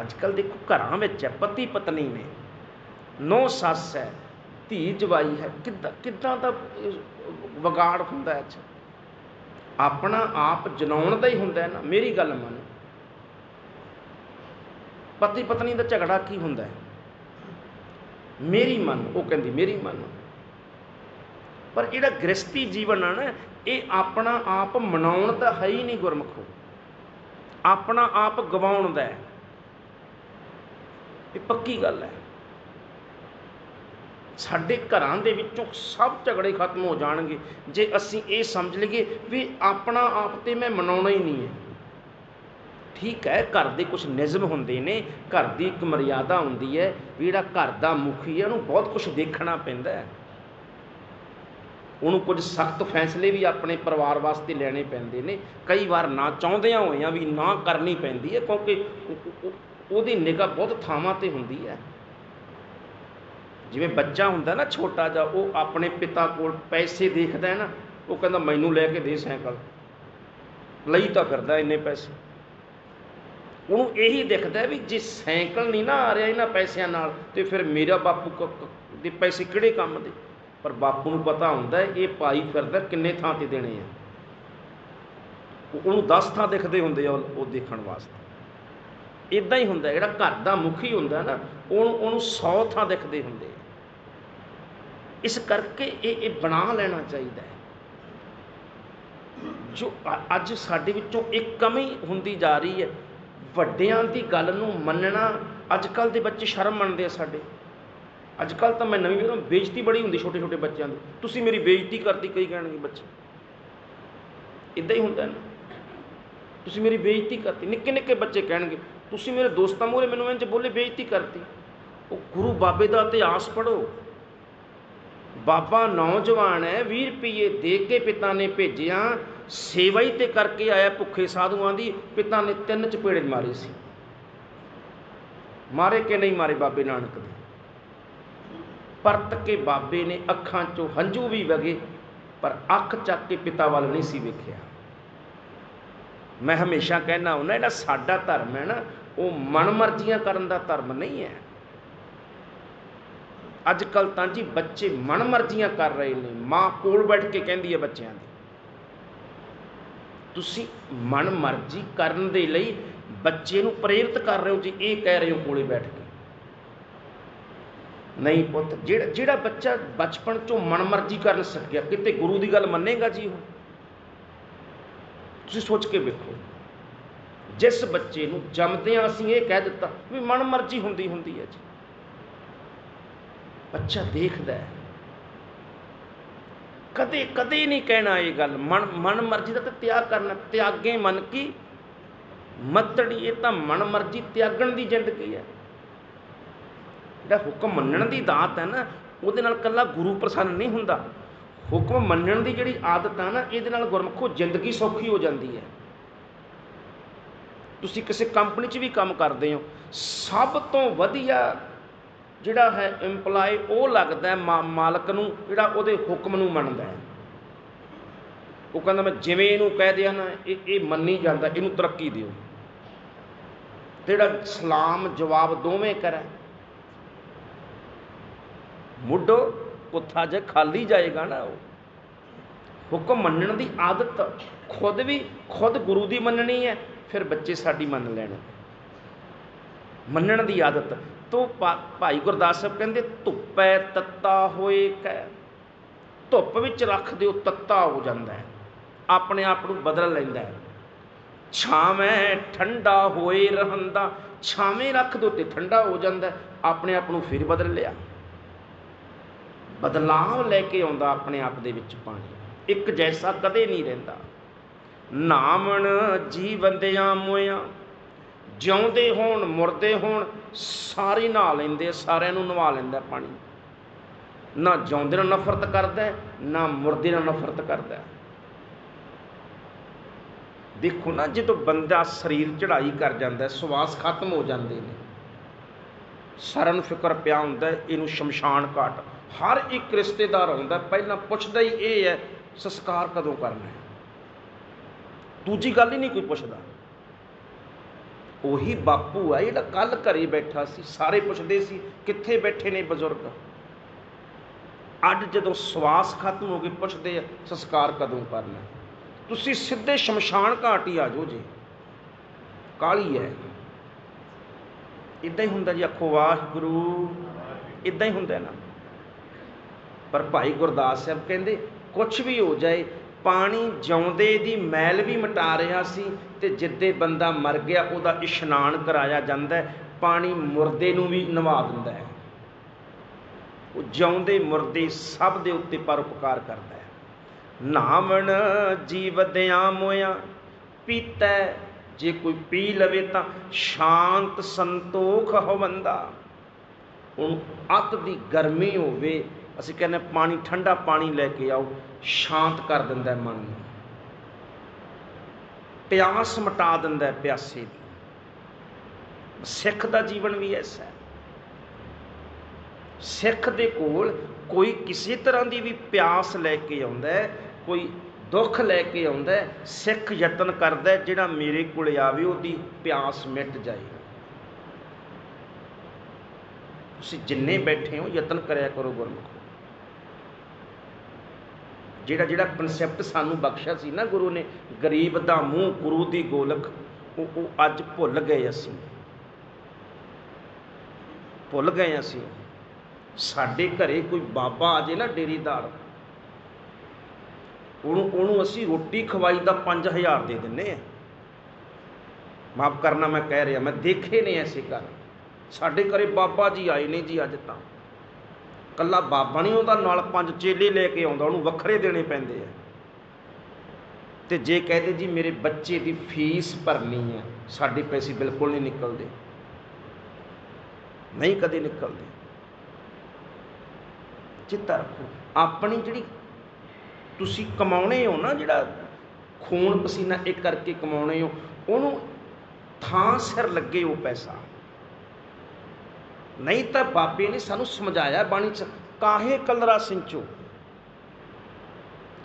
ਅੱਜ ਕੱਲ ਦੇਖੋ ਘਰਾਂ ਵਿੱਚ ਹੈ, ਪਤੀ ਪਤਨੀ ਨੇ। ਨੋ ਸੱਸ ਹੈ, ਧੀ ਜਵਾਈ ਹੈ। ਕਿੱਦਾਂ ਕਿੱਦਾਂ ਦਾ ਵਿਗਾੜ ਹੁੰਦਾ ਹੈ ਅੱਛਾ ਆਪਣਾ ਆਪ ਜਨਾਉਣ ਦਾ ਹੀ ਹੁੰਦਾ ਹੈ ਨਾ। ਮੇਰੀ ਗੱਲ ਮੰਨ। ਪਤੀ ਪਤਨੀ ਦਾ ਝਗੜਾ ਕੀ ਹੁੰਦਾ ਹੈ? ਮੇਰੀ ਮਨ, ਉਹ ਕਹਿੰਦੀ, ਮੇਰੀ ਮਨ। ਪਰ ਜਿਹੜਾ ਗ੍ਰਸਤੀ ਜੀਵਨ ਆ ਨਾ, ਇਹ ਆਪਣਾ ਆਪ ਮਨਾਉਣ ਦਾ ਹੈ ਹੀ ਨਹੀਂ ਗੁਰਮਖੋ। ਆਪਣਾ ਆਪ ਗਵਾਉਣ ਦਾ ਹੈ। ਇਹ ਪੱਕੀ ਗੱਲ ਹੈ। ਸਾਡੇ ਘਰਾਂ ਦੇ ਵਿੱਚੋਂ ਸਭ ਝਗੜੇ ਖਤਮ ਹੋ ਜਾਣਗੇ। ਜੇ ਅਸੀਂ ਇਹ ਸਮਝ ਲਈਏ ਵੀ ਆਪਣਾ ਆਪ ਤੇ ਮੈਂ ਮਨਾਉਣਾ ਹੀ ਨਹੀਂ ਹੈ। ਠੀਕ ਹੈ, ਘਰ ਦੇ ਕੁਝ ਨਿਯਮ ਹੁੰਦੇ ਨੇ, ਘਰ ਦੀ ਇੱਕ ਮਰਿਆਦਾ ਹੁੰਦੀ ਹੈ ਵੀ ਜਿਹੜਾ ਘਰ ਦਾ ਮੁਖੀ ਹੈ, ਉਹਨੂੰ ਬਹੁਤ ਕੁਝ ਦੇਖਣਾ ਪੈਂਦਾ ਹੈ। ਉਹਨੂੰ ਕੁਝ ਸਖਤ ਫੈਸਲੇ ਵੀ ਆਪਣੇ ਪਰਿਵਾਰ ਵਾਸਤੇ ਲੈਣੇ ਪੈਂਦੇ ਨੇ। ਕਈ ਵਾਰ ਨਾ ਚਾਹੁੰਦਿਆਂ ਹੋਇਆਂ ਵੀ ਨਾ ਕਰਨੀ ਪੈਂਦੀ ਹੈ, ਕਿਉਂਕਿ ਉਹਦੀ ਨਿਗਾਹ ਬਹੁਤ ਥਾਵਾਂ ਤੇ ਹੁੰਦੀ ਹੈ। ਜਿਵੇਂ ਬੱਚਾ ਹੁੰਦਾ ਨਾ ਛੋਟਾ ਜਿਹਾ, ਉਹ ਆਪਣੇ ਪਿਤਾ ਕੋਲ ਪੈਸੇ ਦੇਖਦਾ ਹੈ ਨਾ, ਉਹ ਕਹਿੰਦਾ, ਮੈਨੂੰ ਲੈ ਕੇ ਦੇ ਸਾਈਕਲ। ਲਈ ਤਾਂ ਫਿਰਦਾ ਇੰਨੇ ਪੈਸੇ। ਉਹਨੂੰ ਇਹੀ ਦਿਖਦਾ ਵੀ ਜੇ ਸਾਈਕਲ ਨਹੀਂ ਨਾ ਆ ਰਿਹਾ ਇਹਨਾਂ ਪੈਸਿਆਂ ਨਾਲ, ਤੇ ਫਿਰ ਮੇਰਾ ਬਾਪੂ ਦੇ ਪੈਸੇ ਕਿਹੜੇ ਕੰਮ ਦੇ? ਪਰ ਬਾਪੂ ਨੂੰ ਪਤਾ ਹੁੰਦਾ ਇਹ ਪਾਈ ਫਿਰਦਾ ਕਿੰਨੇ ਥਾਂ ਤੇ ਦੇਣੇ ਆ। ਉਹਨੂੰ 10 ਥਾਂ ਦਿਖਦੇ ਹੁੰਦੇ ਆ ਉਹ ਦੇਖਣ ਵਾਸਤੇ। ਇਦਾਂ ਹੀ ਹੁੰਦਾ, ਜਿਹੜਾ ਘਰ ਦਾ ਮੁਖੀ ਹੁੰਦਾ ਨਾ, ਉਹਨੂੰ ਉਹਨੂੰ 100 ਥਾਂ ਦਿਖਦੇ ਹੁੰਦੇ ਆ। ਇਸ ਕਰਕੇ ਇਹ ਇਹ ਬਣਾ ਲੈਣਾ ਚਾਹੀਦਾ ਹੈ। ਜੋ ਅੱਜ ਸਾਡੇ ਵਿੱਚੋਂ ਇੱਕ ਕਮੀ ਹੁੰਦੀ ਜਾ ਰਹੀ ਹੈ ਵੱਡਿਆਂ ਦੀ ਗੱਲ ਨੂੰ ਮੰਨਣਾ ਅੱਜ ਕੱਲ ਦੇ ਬੱਚੇ ਸ਼ਰਮ ਮੰਨਦੇ ਆ ਸਾਡੇ। ਅੱਜ ਕੱਲ ਤਾਂ ਮੈਂ ਨਵੀਂ ਵੇਖਦਾ, ਬੇਇੱਜ਼ਤੀ ਬੜੀ ਹੁੰਦੀ ਛੋਟੇ ਛੋਟੇ ਬੱਚਿਆਂ ਦੀ। ਤੁਸੀਂ ਮੇਰੀ ਬੇਇੱਜ਼ਤੀ ਕਰਤੀ, ਕਈ ਕਹਿਣਗੇ ਬੱਚੇ। ਇਦਾਂ ਹੀ ਹੁੰਦਾ ਨਾ। ਤੁਸੀਂ ਮੇਰੀ ਬੇਇੱਜ਼ਤੀ ਕਰਤੀ ਨਿੱਕੇ ਨਿੱਕੇ ਬੱਚੇ ਕਹਿਣਗੇ, ਤੁਸੀਂ ਮੇਰੇ ਦੋਸਤਾਂ ਮੂਹਰੇ ਮੈਨੂੰ ਇੰਜ ਬੋਲੇ ਬੇਇੱਜ਼ਤੀ ਕਰਤੀ? ਉਹ ਗੁਰੂ ਬਾਬੇ ਦਾ ਇਤਿਹਾਸ ਪੜੋ ਬਾਬਾ ਨੌਜਵਾਨ ਹੈ 20 ਰੁਪਏ ਦੇ ਕੇ ਪਿਤਾ ਨੇ ਭੇਜਿਆ। ਸੇਵਾ ਹੀ ਤੇ ਕਰਕੇ ਆਇਆ ਭੁੱਖੇ ਸਾਧੂਆਂ ਦੀ, ਪਿਤਾ ਨੇ ਤਿੰਨ ਚਪੇੜੇ ਮਾਰੇ ਸੀ। ਮਾਰੇ ਕਿ ਨਹੀਂ ਮਾਰੇ ਬਾਬੇ ਨਾਨਕ ਦੇ? ਪਰਤ ਕੇ ਬਾਬੇ ਨੇ ਅੱਖਾਂ ਚੋਂ ਹੰਝੂ ਵੀ ਵਗੇ, ਪਰ ਅੱਖ ਚੱਕ ਕੇ ਪਿਤਾ ਵੱਲ ਨਹੀਂ ਸੀ ਵੇਖਿਆ। ਮੈਂ ਹਮੇਸ਼ਾ ਕਹਿਣਾ ਹੁੰਦਾ ਜਿਹੜਾ ਸਾਡਾ ਧਰਮ ਹੈ ਨਾ, ਉਹ ਮਨਮਰਜ਼ੀਆਂ ਕਰਨ ਦਾ ਧਰਮ ਨਹੀਂ ਹੈ। ਅੱਜ ਕੱਲ ਤਾਂ ਜੀ ਬੱਚੇ ਮਨਮਰਜ਼ੀਆਂ ਕਰ ਰਹੇ ਨੇ, ਮਾਂ ਕੋਲ ਬੈਠ ਕੇ ਕਹਿੰਦੀ ਹੈ ਬੱਚਿਆਂ ਦੀ। ਤੁਸੀਂ ਮਨ ਮਰਜ਼ੀ ਕਰਨ ਦੇ ਲਈ ਬੱਚੇ ਨੂੰ ਪ੍ਰੇਰਿਤ ਕਰ ਰਹੇ ਹੋ ਜੀ ਇਹ ਕਹਿ ਰਹੇ ਹੋ ਕੋਲੇ ਬੈਠ ਕੇ। ਨਹੀਂ ਪੁੱਤ, ਜਿਹੜਾ ਜਿਹੜਾ ਬੱਚਾ ਬਚਪਨ ਚੋਂ ਮਨਮਰਜ਼ੀ ਕਰਨ ਸਕਿਆ ਕਿਤੇ ਗੁਰੂ ਦੀ ਗੱਲ ਮੰਨੇਗਾ ਜੀ ਉਹ? ਤੁਸੀਂ ਸੋਚ ਕੇ ਵੇਖੋ। ਜਿਸ ਬੱਚੇ ਨੂੰ ਜੰਮਦਿਆਂ ਅਸੀਂ ਇਹ ਕਹਿ ਦਿੱਤਾ ਵੀ ਮਨਮਰਜ਼ੀ ਹੁੰਦੀ ਹੁੰਦੀ ਹੈ ਜੀ। ਬੱਚਾ ਦੇਖਦਾ ਹੈ। ਕਦੇ ਕਦੇ ਨਹੀਂ ਕਹਿਣਾ ਇਹ ਗੱਲ। ਮਨ ਮਨ ਮਰਜ਼ੀ ਦਾ ਤਿਆਗ ਕਰਨਾ, ਤਿਆਗੇ ਮਨ ਕੀ? ਮਤੜੀ, ਇਹ ਤਾਂ ਮਨ ਮਰਜ਼ੀ ਤਿਆਗਣ ਦੀ ਜ਼ਿੰਦਗੀ ਹੈ। ਜਿਹੜਾ ਹੁਕਮ ਮੰਨਣ ਦੀ ਦਾਤ ਹੈ ਨਾ, ਉਹਦੇ ਨਾਲ ਕੱਲਾ ਗੁਰੂ ਪ੍ਰਸੰਨ ਨਹੀਂ ਹੁੰਦਾ। ਹੁਕਮ ਮੰਨਣ ਦੀ ਜਿਹੜੀ ਆਦਤ ਹੈ ਨਾ, ਇਹਦੇ ਨਾਲ ਗੁਰਮਖੋ ਜ਼ਿੰਦਗੀ ਸੌਖੀ ਹੋ ਜਾਂਦੀ ਹੈ। ਤੁਸੀਂ ਕਿਸੇ ਕੰਪਨੀ 'ਚ ਵੀ ਕੰਮ ਕਰਦੇ ਹੋ, ਸਭ ਤੋਂ ਵਧੀਆ ਜਿਹੜਾ ਹੈ EMPLOYE ਉਹ ਲੱਗਦਾ ਮਾ- ਮਾਲਕ ਨੂੰ, ਜਿਹੜਾ ਉਹਦੇ ਹੁਕਮ ਨੂੰ ਮੰਨਦਾ ਹੈ। ਉਹ ਕਹਿੰਦਾ ਮੈਂ ਜਿਵੇਂ ਇਹਨੂੰ ਕਹਿ ਦਿਆ ਨਾ, ਇਹ ਇਹ ਮੰਨੀ ਜਾਂਦਾ, ਇਹਨੂੰ ਤਰੱਕੀ ਦਿਓ। ਤੇ ਜਿਹੜਾ ਸਲਾਮ ਜਵਾਬ ਦੋਵੇਂ ਕਰੇ। ਮੁੱਢੋ ਕੁੱਥਾ ਜੇ ਖਾਲੀ ਜਾਏਗਾ ਨਾ ਉਹ। ਹੁਕਮ ਮੰਨਣ ਦੀ ਆਦਤ ਖੁਦ ਵੀ, ਖੁਦ ਗੁਰੂ ਦੀ ਮੰਨਣੀ ਹੈ, ਫਿਰ ਬੱਚੇ ਸਾਡੀ ਮੰਨ ਲੈਣ। ਮੰਨਣ ਦੀ ਆਦਤ। ਤੋਂ ਭਾ- ਭਾਈ ਗੁਰਦਾਸ ਸਾਹਿਬ ਕਹਿੰਦੇ, ਧੁੱਪੈ ਤੱਤਾ ਹੋਏ ਕੈ। ਧੁੱਪ ਵਿੱਚ ਰੱਖ ਦਿਓ, ਤੱਤਾ ਹੋ ਜਾਂਦਾ ਹੈ। ਆਪਣੇ ਆਪ ਨੂੰ ਬਦਲ ਲੈਂਦਾ ਹੈ। ਛਾਵੇਂ ਠੰਡਾ ਹੋਏ ਰਹਿੰਦਾ, ਛਾਵੇਂ ਰੱਖ ਦਿਓ ਤੇ ਠੰਡਾ ਹੋ ਜਾਂਦਾ ਆਪਣੇ ਆਪ ਨੂੰ ਫਿਰ ਬਦਲ ਲਿਆ। ਬਦਲਾਵ ਲੈ ਕੇ ਆਉਂਦਾ ਆਪਣੇ ਆਪ ਦੇ ਵਿੱਚ ਪਾਣੀ। ਇੱਕ ਜੈਸਾ ਕਦੇ ਨਹੀਂ ਰਹਿੰਦਾ। ਨਾਮਣ ਜੀਵੰਦਿਆਂ ਮੋਇਆ ਜਿਉਂਦੇ ਹੋਣ, ਮੁਰਦੇ ਹੋਣ, ਸਾਰੇ ਨਹਾ ਲੈਂਦੇ ਸਾਰਿਆਂ ਨੂੰ ਨਵਾ ਲੈਂਦਾ ਪਾਣੀ। ਨਾ ਜਿਉਂਦੇ ਨਾਲ ਨਫ਼ਰਤ ਕਰਦਾ ਨਾ ਮੁਰਦੇ ਨਾਲ ਨਫ਼ਰਤ ਕਰਦਾ ਦੇਖੋ ਨਾ, ਜਦੋਂ ਬੰਦਾ ਸਰੀਰ ਚੜਾਈ ਕਰ ਜਾਂਦਾ ਸਵਾਸ ਖਤਮ ਹੋ ਜਾਂਦੇ ਨੇ। ਸਰਨ ਫਿਕਰ ਪਿਆ ਹੁੰਦਾ ਇਹਨੂੰ ਸ਼ਮਸ਼ਾਨ ਘਾਟ। ਹਰ ਇੱਕ ਰਿਸ਼ਤੇਦਾਰ ਆਉਂਦਾ ਪਹਿਲਾਂ ਪੁੱਛਦਾ ਹੀ ਇਹ ਹੈ, ਸੰਸਕਾਰ ਕਦੋਂ ਕਰਨਾ ਹੈ? ਦੂਜੀ ਗੱਲ ਹੀ ਨਹੀਂ ਕੋਈ ਪੁੱਛਦਾ। ਉਹੀ ਬਾਪੂ ਹੈ ਜਿਹੜਾ ਕੱਲ ਘਰੇ ਬੈਠਾ ਸੀ, ਸਾਰੇ ਪੁੱਛਦੇ ਸੀ, ਕਿੱਥੇ ਬੈਠੇ ਨੇ ਬਜ਼ੁਰਗ? ਅੱਜ ਜਦੋਂ ਸਵਾਸ ਖਤਮ ਹੋ ਗਏ ਪੁੱਛਦੇ ਆ, ਸੰਸਕਾਰ ਕਦੋਂ ਕਰਨਾ? ਤੁਸੀਂ ਸਿੱਧੇ ਸ਼ਮਸ਼ਾਨ ਘਾਟ ਹੀ ਆ ਜਾਓ ਜੀ। ਕਾਲੀ ਹੈ ਇਦਾਂ ਹੀ ਹੁੰਦਾ ਜੀ, ਆਖੋ, ਵਾਹਿਗੁਰੂ। ਇਦਾਂ ਹੀ ਹੁੰਦਾ ਨਾ। ਪਰ ਭਾਈ ਗੁਰਦਾਸ ਸਾਹਿਬ ਕਹਿੰਦੇ ਕੁਝ ਵੀ ਹੋ ਜਾਏ ਪਾਣੀ ਜਿਉਂਦੇ ਦੀ ਮੈਲ ਵੀ ਮਿਟਾ ਰਿਹਾ ਸੀ ਤੇ ਜਿੱਦੇ ਬੰਦਾ ਮਰ ਗਿਆ, ਉਹਦਾ ਇਸ਼ਨਾਨ ਕਰਾਇਆ ਜਾਂਦਾ ਪਾਣੀ ਮੁਰਦੇ ਨੂੰ ਵੀ ਨਵਾ ਦਿੰਦਾ ਹੈ। ਉਹ ਜਿਉਂਦੇ ਮੁਰਦੇ ਸਭ ਦੇ ਉੱਤੇ ਪਰਉਪਕਾਰ ਕਰਦਾ ਹੈ। ਨਾਮਣ ਜੀਵਦਿਆਂ ਮੋਇਆ, ਪੀਤਾ, ਜੇ ਕੋਈ ਪੀ ਲਵੇ ਤਾਂ ਸ਼ਾਂਤ ਸੰਤੋਖ ਹੋਵੰਦਾ। ਹੁਣ ਅੱਤ ਦੀ ਗਰਮੀ ਹੋਵੇ ਅਸੀਂ ਕਹਿੰਦੇ ਪਾਣੀ, ਠੰਡਾ ਪਾਣੀ ਲੈ ਕੇ ਆਓ, ਸ਼ਾਂਤ ਕਰ ਦਿੰਦਾ ਮਨ ਨੂੰ। ਪਿਆਸ ਮਿਟਾ ਦਿੰਦਾ ਪਿਆਸੇ ਦੀ। ਸਿੱਖ ਦਾ ਜੀਵਨ ਵੀ ਐਸਾ ਹੈ। ਸਿੱਖ ਦੇ ਕੋਲ ਕੋਈ ਕਿਸੇ ਤਰ੍ਹਾਂ ਦੀ ਵੀ ਪਿਆਸ ਲੈ ਕੇ ਆਉਂਦਾ ਕੋਈ ਦੁੱਖ ਲੈ ਕੇ ਆਉਂਦਾ ਸਿੱਖ ਯਤਨ ਕਰਦਾ ਜਿਹੜਾ ਮੇਰੇ ਕੋਲ ਆਵੇ, ਉਹਦੀ ਪਿਆਸ ਮਿਟ ਜਾਏ। ਤੁਸੀਂ ਜਿੰਨੇ ਬੈਠੇ ਹੋ, ਯਤਨ ਕਰਿਆ ਕਰੋ ਗੁਰਮੁਖ। ਜਿਹੜਾ ਜਿਹੜਾ ਕਨਸੈਪਟ ਸਾਨੂੰ ਬਖਸ਼ਿਆ ਸੀ ਨਾ ਗੁਰੂ ਨੇ, ਗਰੀਬ ਦਾ ਮੂੰਹ ਗੁਰੂ ਦੀ ਗੋਲਕ, ਉਹ ਉਹ ਅੱਜ ਭੁੱਲ ਗਏ ਅਸੀਂ। ਭੁੱਲ ਗਏ ਅਸੀਂ। ਸਾਡੇ ਘਰੇ ਕੋਈ ਬਾਬਾ ਆ ਜੇ ਨਾ ਡੇਰੀਦਾਰ ਉਹਨੂੰ ਉਹਨੂੰ ਅਸੀਂ ਰੋਟੀ ਖਵਾਈ ਦਾ 5000 ਦੇ ਦਿੰਨੇ ਆ। ਮਾਫ ਕਰਨਾ ਮੈਂ ਕਹਿ ਰਿਹਾ, ਮੈਂ ਦੇਖੇ ਨੇ ਐਸੇ ਘਰ। ਸਾਡੇ ਘਰੇ ਬਾਬਾ ਜੀ ਆਏ ਨੇ ਜੀ ਅੱਜ ਤਾਂ। ਕੱਲਾ ਬਾਬਾ ਨਹੀਂ ਉਹਦਾ ਨਾਲ ਪੰਜ ਚੇਲੇ ਲੈ ਕੇ ਆਉਂਦਾ, ਉਹਨੂੰ ਵੱਖਰੇ ਦੇਣੇ ਪੈਂਦੇ ਆ। ਤੇ ਜੇ ਕਹਦੇ ਜੀ ਮੇਰੇ ਬੱਚੇ ਦੀ ਫੀਸ ਭਰਨੀ ਹੈ ਸਾਡੇ ਪੈਸੇ ਬਿਲਕੁਲ ਨਹੀਂ ਨਿਕਲਦੇ। ਨਹੀਂ ਕਦੇ ਨਿਕਲਦੇ। ਚਿੱਤਾ ਰੱਖੋ, ਆਪਣੀ ਜਿਹੜੀ ਤੁਸੀਂ ਕਮਾਉਣੇ ਹੋ ਨਾ, ਜਿਹੜਾ ਖੂਨ ਪਸੀਨਾ ਇੱਕ ਕਰਕੇ ਕਮਾਉਣੇ ਹੋ, ਉਹਨੂੰ ਥਾਂ ਸਿਰ ਲੱਗੇ ਉਹ ਪੈਸਾ। ਨਹੀਂ ਤਾਂ ਬਾਬੇ ਨੇ ਸਾਨੂੰ ਸਮਝਾਇਆ ਬਾਣੀ ਚ, ਕਾਹੇ ਕਲਰਾ ਸਿੰਚੋ?